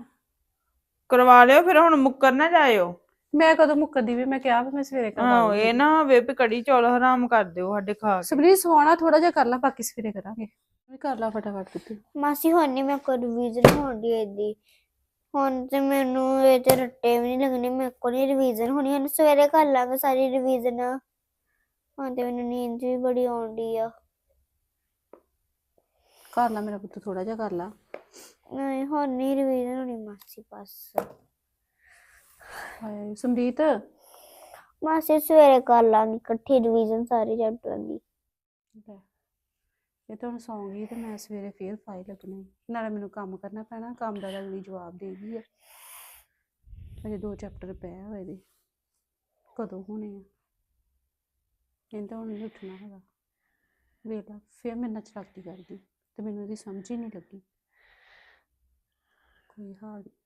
ਕਰਵਾ ਲਿਓ ਫਿਰ ਹੁਣ ਮੁੱਕਰ ਨਾ ਜਾਇਓ। ਮੈਂ ਕਦੋਂ ਮੁੱਕਦੀ ਵੀ ਮੈਂ ਕਿਹਾ ਵੀ ਮੈਂ ਸਵੇਰੇ ਕਰਵਾ ਹਾਂ ਲੂੰਗੀ। ਇਹ ਨਾ ਹੋਵੇ ਵੀ ਕੜੀ ਚੌਲ ਹਰਾਮ ਕਰ ਦਿਓ ਸਾਡੇ ਖਾ ਕੇ ਸਮਰੀ ਸੋਣਾ ਥੋੜਾ ਜਿਹਾ ਕਰ ਲਾ ਬਾਕੀ ਸਵੇਰੇ ਕਰਾਂਗੇ। ਵੀ ਕਰ ਲਾ ਫਟਾਫਟ। ਕੁੱਤੀ ਮਾਸੀ ਹੁਣ ਨਹੀਂ ਮੈਂ ਕੋਈ ਰਿਵੀਜ਼ਨ ਹੋਣ ਦੀ ਇਹਦੀ ਹੁਣ ਤੇ ਮੈਨੂੰ ਇਹ ਤੇ ਰੱਟੇ ਵੀ ਨਹੀਂ ਲੱਗਣੇ ਮੇਰੇ ਕੋਲ ਨਹੀਂ ਰਿਵੀਜ਼ਨ ਹੋਣੀ ਹੁਣ ਸਵੇਰੇ ਕਰ ਲਾਂਗੇ ਸਾਰੀ ਰਿਵੀਜ਼ਨ ਹੁਣ ਤੇ ਮੈਨੂੰ ਨੀਂਦ ਵੀ ਬੜੀ ਆਉਂਦੀ ਆ। ਕਰ ਲਾ ਮੇਰਾ ਪੁੱਤ ਥੋੜਾ ਜਿਹਾ ਕਰ ਲਾ। ਨਹੀਂ ਹੁਣ ਨਹੀਂ ਰਿਵੀਜ਼ਨ ਹੋਣੀ ਮਾਸੀ ਬਸ। ਹਾਏ ਸਮਰੀਤ ਮਾਸੀ ਸਵੇਰੇ ਕਰ ਲਾਂਗੇ ਇਕੱਠੀ ਰਿਵੀਜ਼ਨ ਸਾਰੇ ਚੈਪਟਰਾਂ ਦੀ। ਇਹ ਤਾਂ ਹੁਣ ਸੌਂ ਗਈ ਤੇ ਮੈਂ ਸਵੇਰੇ ਫੇਰ ਫਾਈ ਲੱਗਣੀ। ਨਾਲੇ ਮੈਨੂੰ ਕੰਮ ਕਰਨਾ ਪੈਣਾ, ਕੰਮ ਦਾ ਅਗਲੀ ਜਵਾਬ ਦੇਗੀ ਆ। ਅਜੇ ਦੋ ਚੈਪਟਰ ਪਏ ਹੋਏ ਦੇ ਕਦੋਂ ਹੋਣੇ ਆ? ਕਹਿੰਦਾ ਹੁਣ ਨਹੀਂ ਉੱਠਣਾ ਹੈਗਾ। ਵੇਲਾ ਫਿਰ ਮੇਰੇ ਨਾਲ ਚਲਾਕੀ ਕਰਦੀ ਤੇ ਮੈਨੂੰ ਇਹਦੀ ਸਮਝ ਹੀ ਨਹੀਂ ਲੱਗੀ। ਕੋਈ ਹਾਲ ਨਹੀਂ